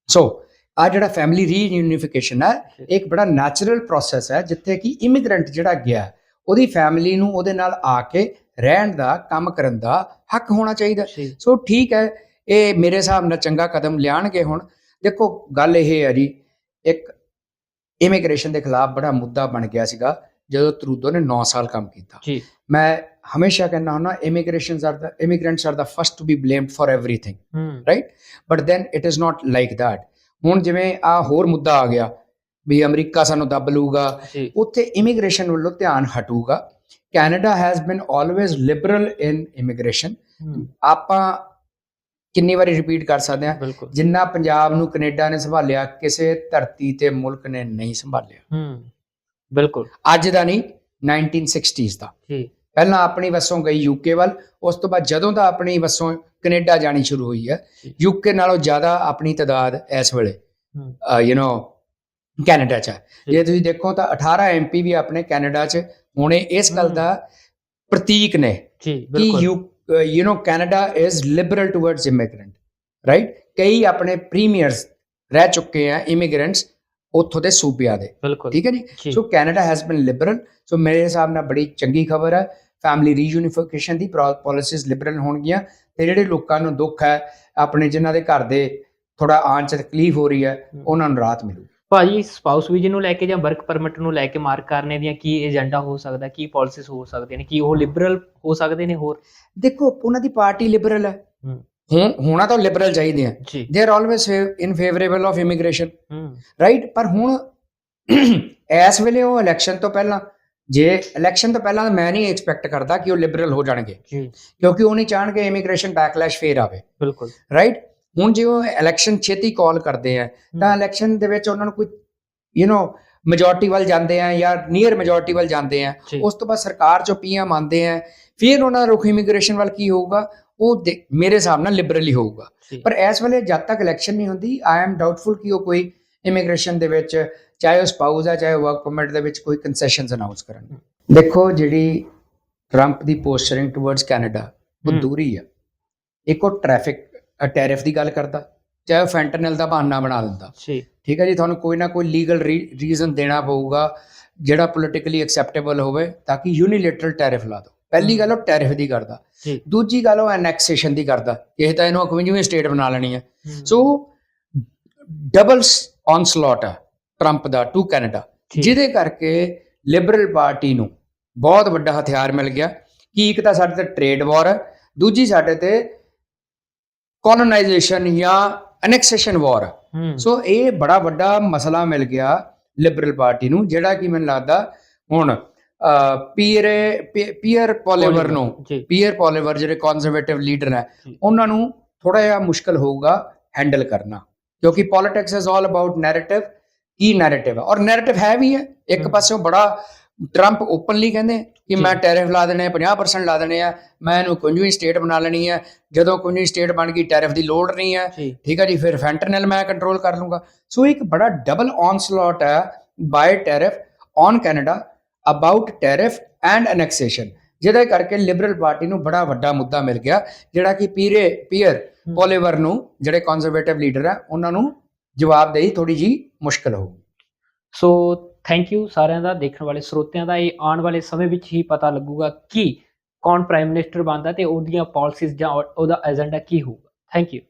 ਸੋ ਆ ਜਿਹੜਾ ਫੈਮਿਲੀ ਰੀਯੂਨੀਫਿਕੇਸ਼ਨ ਹੈ ਇੱਕ ਬੜਾ ਨੈਚੁਰਲ ਪ੍ਰੋਸੈਸ ਹੈ ਜਿੱਥੇ ਕਿ ਇਮੀਗ੍ਰੈਂਟ ਜਿਹੜਾ ਗਿਆ ਉਹਦੀ ਫੈਮਿਲੀ ਨੂੰ ਉਹਦੇ ਨਾਲ ਆ ਕੇ ਰਹਿਣ ਦਾ ਕੰਮ ਕਰਨ ਦਾ ਹੱਕ ਹੋਣਾ ਚਾਹੀਦਾ। ਸੋ ਠੀਕ ਹੈ ਇਹ ਮੇਰੇ ਹਿਸਾਬ ਨਾਲ ਚੰਗਾ ਕਦਮ ਲਿਆਣਗੇ ਹੁਣ। ਦੇਖੋ ਗੱਲ ਇਹ ਹੈ ਜੀ ਇੱਕ ਇਮੀਗ੍ਰੇਸ਼ਨ ਦੇ ਖਿਲਾਫ ਬੜਾ ਮੁੱਦਾ ਬਣ ਗਿਆ ਸੀਗਾ ਜਦੋਂ ਤਰੂਦੋ ਨੇ 9 ਸਾਲ ਕੰਮ ਕੀਤਾ। ਜੀ ਮੈਂ ਹਮੇਸ਼ਾ ਕਹਿੰਦਾ ਹੁੰਦਾ immigrations are the immigrants are the first to be blamed for everything right but then it is not like that ਹੁਣ ਜਿਵੇਂ ਆ ਹੋਰ ਮੁੱਦਾ ਆ ਗਿਆ ਵੀ ਅਮਰੀਕਾ ਸਾਨੂੰ ਦੱਬ ਲੂਗਾ ਉੱਥੇ ਇਮੀਗ੍ਰੇਸ਼ਨ ਵੱਲੋਂ ਧਿਆਨ ਹਟੂਗਾ। Canada has been always liberal in immigration ਆਪਾਂ ਕਿੰਨੀ ਵਾਰੀ ਰਿਪੀਟ ਕਰ ਸਕਦੇ ਆ ਜਿੰਨਾ ਪੰਜਾਬ ਨੂੰ ਕੈਨੇਡਾ ਨੇ ਸੰਭਾਲਿਆ ਕਿਸੇ ਧਰਤੀ ਤੇ ਮੁਲਕ ਨੇ ਨਹੀਂ ਸੰਭਾਲਿਆ। ਹੂੰ ਬਿਲਕੁਲ। ਅੱਜ ਦਾ ਨਹੀਂ 1960s ਦਾ। ਜੀ। ਪਹਿਲਾਂ ਆਪਣੀ ਵੱਸੋਂ ਗਈ ਯੂਕੇ ਵੱਲ ਉਸ ਤੋਂ ਬਾਅਦ ਜਦੋਂ ਦਾ ਆਪਣੀ ਵੱਸੋਂ ਕੈਨੇਡਾ ਜਾਣੀ ਸ਼ੁਰੂ ਹੋਈ ਹੈ ਜੀ। ਯੂਕੇ ਨਾਲੋਂ ਜ਼ਿਆਦਾ ਆਪਣੀ ਤਾਦਾਦ ਇਸ ਵੇਲੇ ਹੂੰ ਯੂ نو ਕੈਨੇਡਾ 'ਚ ਹੈ ਜੀ। ਜੇ ਤੁਸੀਂ ਦੇਖੋ ਤਾਂ 18 ਐਮਪੀ ਵੀ ਆਪਣੇ ਕੈਨੇਡਾ 'ਚ ਹੁਣੇ ਇਸ ਗੱਲ ਹਮ। ਦਾ ਪ੍ਰਤੀਕ ਨੇ ਜੀ ਕਿ ਬਿਲਕੁਲ you you know Canada is liberal towards immigrant right ਕਈ ਆਪਣੇ ਪ੍ਰੀਮੀਅਰਸ ਰਹਿ ਚੁੱਕੇ ਆ ਇਮੀਗ੍ਰੈਂਟਸ ਉੱਥੋਂ ਦੇ ਸੂਬਿਆਂ ਦੇ। ਬਿਲਕੁਲ। ਠੀਕ ਹੈ ਜੀ? So Canada has been liberal so ਮੇਰੇ ਹਿਸਾਬ ਨਾਲ ਬੜੀ ਚੰਗੀ ਖਬਰ ਹੈ। ਫੈਮਿਲੀ ਰੀਯੂਨੀਫਿਕੇਸ਼ਨ ਦੀ ਪਾਲਿਸੀਜ਼ ਲਿਬਰਲ ਹੋਣਗੀਆਂ। ਤੇ ਜਿਹੜੇ ਲੋਕਾਂ ਨੂੰ ਦੁੱਖ ਹੈ ਆਪਣੇ ਜਿਨ੍ਹਾਂ ਦੇ ਘਰ ਦੇ ਥੋੜਾ ਆਉਣ ਚ ਤਕਲੀਫ ਹੋ ਰਹੀ ਹੈ ਉਹਨਾਂ ਨੂੰ ਰਾਹਤ ਮਿਲੂ। ਭਾਜੀ ਸਪਾਊਸ ਵੀਜ਼ੇ ਨੂੰ ਲੈ ਕੇ ਜਾਂ ਵਰਕ ਪਰਮਿਟ ਨੂੰ ਲੈ ਕੇ ਮਾਰਕ ਕਰਨੇ ਦੀਆਂ ਕੀ ਏਜੰਡਾ ਹੋ ਸਕਦਾ ਕੀ ਪਾਲਿਸੀਜ਼ ਹੋ ਸਕਦੇ ਨੇ ਕੀ ਉਹ ਲਿਬਰਲ ਹੋ ਸਕਦੇ ਨੇ ਹੋਰ? ਦੇਖੋ ਉਹਨਾਂ ਦੀ ਪਾਰਟੀ ਲਿਬਰਲ ਹੂੰ। ਹੁਣ ਹੋਣਾ ਤਾਂ ਲਿਬਰਲ ਚਾਹੀਦੇ ਆ। ਜੀ। They are always in favourable of immigration right ਪਰ ਹੁਣ [clears throat] ਇਸ ਵੇਲੇ ਉਹ ਇਲੈਕਸ਼ਨ ਤੋਂ ਪਹਿਲਾਂ ਜੇ ਇਲੈਕਸ਼ਨ ਤੋਂ ਪਹਿਲਾਂ ਮੈਂ ਨਹੀਂ ਐਕਸਪੈਕਟ ਕਰਦਾ ਕਿ ਉਹ ਲਿਬਰਲ ਹੋ ਜਾਣਗੇ। ਕਿਉਂਕਿ ਉਹ ਨਹੀਂ ਚਾਹਣਗੇ ਇਮੀਗ੍ਰੇਸ਼ਨ ਬੈਕਲੈਸ਼ ਫੇਰ ਆਵੇ। ਬਿਲਕੁਲ। ਰਾਈਟ ਹੁਣ ਜੇ ਉਹ ਇਲੈਕਸ਼ਨ ਛੇਤੀ ਕਾਲ ਕਰਦੇ ਆ ਤਾਂ ਇਲੈਕਸ਼ਨ ਦੇ ਵਿੱਚ ਉਹਨਾਂ ਨੂੰ ਕੋਈ ਯੂ نو ਮੈਜੋਰਟੀ ਵੱਲ ਜਾਂਦੇ ਆ ਜਾਂ ਨੀਅਰ ਮੈਜੋਰਟੀ ਵੱਲ ਜਾਂਦੇ ਆ। ਉਸ ਤੋਂ ਬਾਅਦ ਸਰਕਾਰ ਚੋਂ ਪੀਐਮ ਆਉਂਦੇ ਆ। ਫਿਰ ਉਹਨਾਂ ਦਾ ਰੁਖ ਇਮੀਗ੍ਰੇਸ਼ਨ ਵੱਲ ਕੀ ਹੋਊਗਾ? ਉਹ ਦੇ- ਮੇਰੇ ਹਿਸਾਬ ਨਾਲ ਲਿਬਰਲ ਹੀ ਹੋਊਗਾ। ਪਰ ਇਸ ਵੇਲੇ ਜਦ ਤੱਕ ਇਲੈਕਸ਼ਨ ਨਹੀਂ ਹੁੰਦੀ ਆਈ ਐਮ ਡਾਊਟਫੁਲ ਕਿ ਉਹ ਕੋਈ ਇਮੀਗ੍ਰੇਸ਼ਨ ਦੇ ਵਿੱਚ ਚਾਹੇ ਉਹ ਸਪਾਊਸ ਆ ਚਾਹੇ ਵਰਕ ਪਰਮਿਟ ਦੇ ਵਿੱਚ ਕੋਈ ਕੰਸੈਸ਼ਨਸ ਅਨਾਉਂਸ ਕਰਨ। ਦੇਖੋ ਜਿਹੜੀ ਟਰੰਪ ਦੀ ਪੋਸਚਰਿੰਗ ਟੁਵਰਡਸ ਕੈਨੇਡਾ ਉਹ। ਦੂਰੀ ਆ। ਇੱਕ ਉਹ ਟ੍ਰੈਫਿਕ ਟੈਰਿਫ ਦੀ ਗੱਲ ਕਰਦਾ ਚਾਹੇ ਫੈਂਟਨਲ ਦਾ ਬਹਾਨਾ ਬਣਾ ਦਿੰਦਾ। ਠੀਕ ਹੈ ਜੀ ਤੁਹਾਨੂੰ ਕੋਈ ਨਾ ਕੋਈ ਲੀਗਲ ਰੀਜ਼ਨ ਦੇਣਾ ਪਊਗਾ ਜਿਹੜਾ ਪੋਲਿਟਿਕਲੀ ਐਕਸੈਪਟੇਬਲ ਹੋਵੇ ਤਾਂ ਕਿ ਯੂਨੀਲੇਟਰਲ ਟੈਰਿਫ ਲਾ ਦਿਓ। ਪਹਿਲੀ ਗੱਲ ਉਹ ਟੈਰਿਫ ਦੀ ਕਰਦਾ। ਦੂਜੀ ਗੱਲ ਉਹ ਐਨੈਕਸੇਸ਼ਨ ਦੀ ਕਰਦਾ। ਕਿਸੇ ਤਾਂ ਇਹਨੂੰ 51ਵੀਂ ਸਟੇਟ ਬਣਾ ਲੈਣੀ ਹੈ। ਸੋ ਡਬਲ ਔਨਸਲੌਟ ਹੈ ਟਰੰਪ ਦਾ ਟੂ ਕੈਨੇਡਾ ਜਿਹਦੇ ਕਰਕੇ ਲਿਬਰਲ ਪਾਰਟੀ ਨੂੰ ਬਹੁਤ ਵੱਡਾ ਹਥਿਆਰ ਮਿਲ ਗਿਆ। ਕਿ ਇੱਕ ਤਾਂ ਸਾਡੇ ਤੇ ਟ੍ਰੇਡ ਵਾਰ ਹੈ ਦੂਜੀ ਸਾਡੇ ਤੇ ਕਲੋਨਾਈਜੇਸ਼ਨ ਜਾਂ ਅਨੈਕਸੇਸ਼ਨ ਵਾਰ ਸੋ ਇਹ ਬੜਾ ਵੱਡਾ ਮਸਲਾ ਮਿਲ ਗਿਆ ਲਿਬਰਲ ਪਾਰਟੀ ਨੂੰ ਜਿਹੜਾ ਕਿ ਮੈਨੂੰ ਲੱਗਦਾ ਹੁਣ ਪੀਅਰ ਪੀਅਰ ਪੋਲੀਵਰ ਨੂੰ ਪੀਅਰ ਪੋਲੀਵਰ ਜਿਹੜੇ ਕਨਜ਼ਰਵੇਟਿਵ ਲੀਡਰ ਹੈ। ਉਹਨਾਂ ਨੂੰ ਥੋੜਾ ਜਿਹਾ ਮੁਸ਼ਕਲ ਹੋਊਗਾ ਹੈਂਡਲ ਕਰਨਾ। ਕਿਉਂਕਿ politics is all about narrative Ki narrative ਹੈ ਔਰ ਨੈਰੇਟਿਵ ਹੈ ਵੀ ਹੈ। ਇੱਕ ਹਮ। ਪਾਸਿਓਂ ਬੜਾ ਟਰੰਪ ਓਪਨਲੀ ਕਹਿੰਦੇ ਕਿ। ਮੈਂ ਟੈਰਿਫ ਲਾ ਦੇਣੇ ਆ 50% ਲਾ ਦੇਣੇ ਆ ਮੈਂ ਇਹਨੂੰ ਕੁੰਜਵੀਂ ਸਟੇਟ ਬਣਾ ਲੈਣੀ ਹੈ ਜਦੋਂ ਕੁੰਜਵੀਂ ਸਟੇਟ ਬਣ ਗਈ ਟੈਰਿਫ ਦੀ ਲੋੜ ਨਹੀਂ ਹੈ ਜੀ। ਠੀਕ ਹੈ ਜੀ ਫਿਰ ਫੈਂਟਨਲ ਮੈਂ ਕੰਟਰੋਲ ਕਰ ਲੂੰਗਾ ਸੋ ਇੱਕ ਬੜਾ ਡਬਲ ਔਨਸਲੌਟ ਹੈ by tariff on Canada about tariff and annexation ਜਿਹਦੇ ਕਰਕੇ ਲਿਬਰਲ ਪਾਰਟੀ ਨੂੰ ਬੜਾ ਵੱਡਾ ਮੁੱਦਾ ਮਿਲ ਗਿਆ ਜਿਹੜਾ ਕਿ ਪੀਰੇ ਪੀਅਰ। ਪੋਲੀਵਰ ਨੂੰ ਜਿਹੜੇ ਕਨਜ਼ਰਵੇਟਿਵ ਲੀਡਰ ਹੈ ਉਹਨਾਂ ਨੂੰ ਜਵਾਬ ਦੇਈ ਥੋੜੀ ਜੀ ਮੁਸ਼ਕਲ ਹੋਊ। ਸੋ ਥੈਂਕ ਯੂ ਸਾਰਿਆਂ ਦਾ ਦੇਖਣ ਵਾਲੇ ਸਰੋਤਿਆਂ ਦਾ ਇਹ ਆਉਣ ਵਾਲੇ ਸਮੇਂ ਵਿੱਚ ਹੀ ਪਤਾ ਲੱਗੂਗਾ ਕਿ ਕੌਣ ਪ੍ਰਾਈਮ ਮਿਨਿਸਟਰ ਬਣਦਾ ਤੇ ਉਹਦੀਆਂ ਪਾਲਿਸੀਜ਼ ਜਾਂ ਉਹ- ਉਹਦਾ ਏਜੰਡਾ ਕੀ ਹੋਊਗਾ। Thank you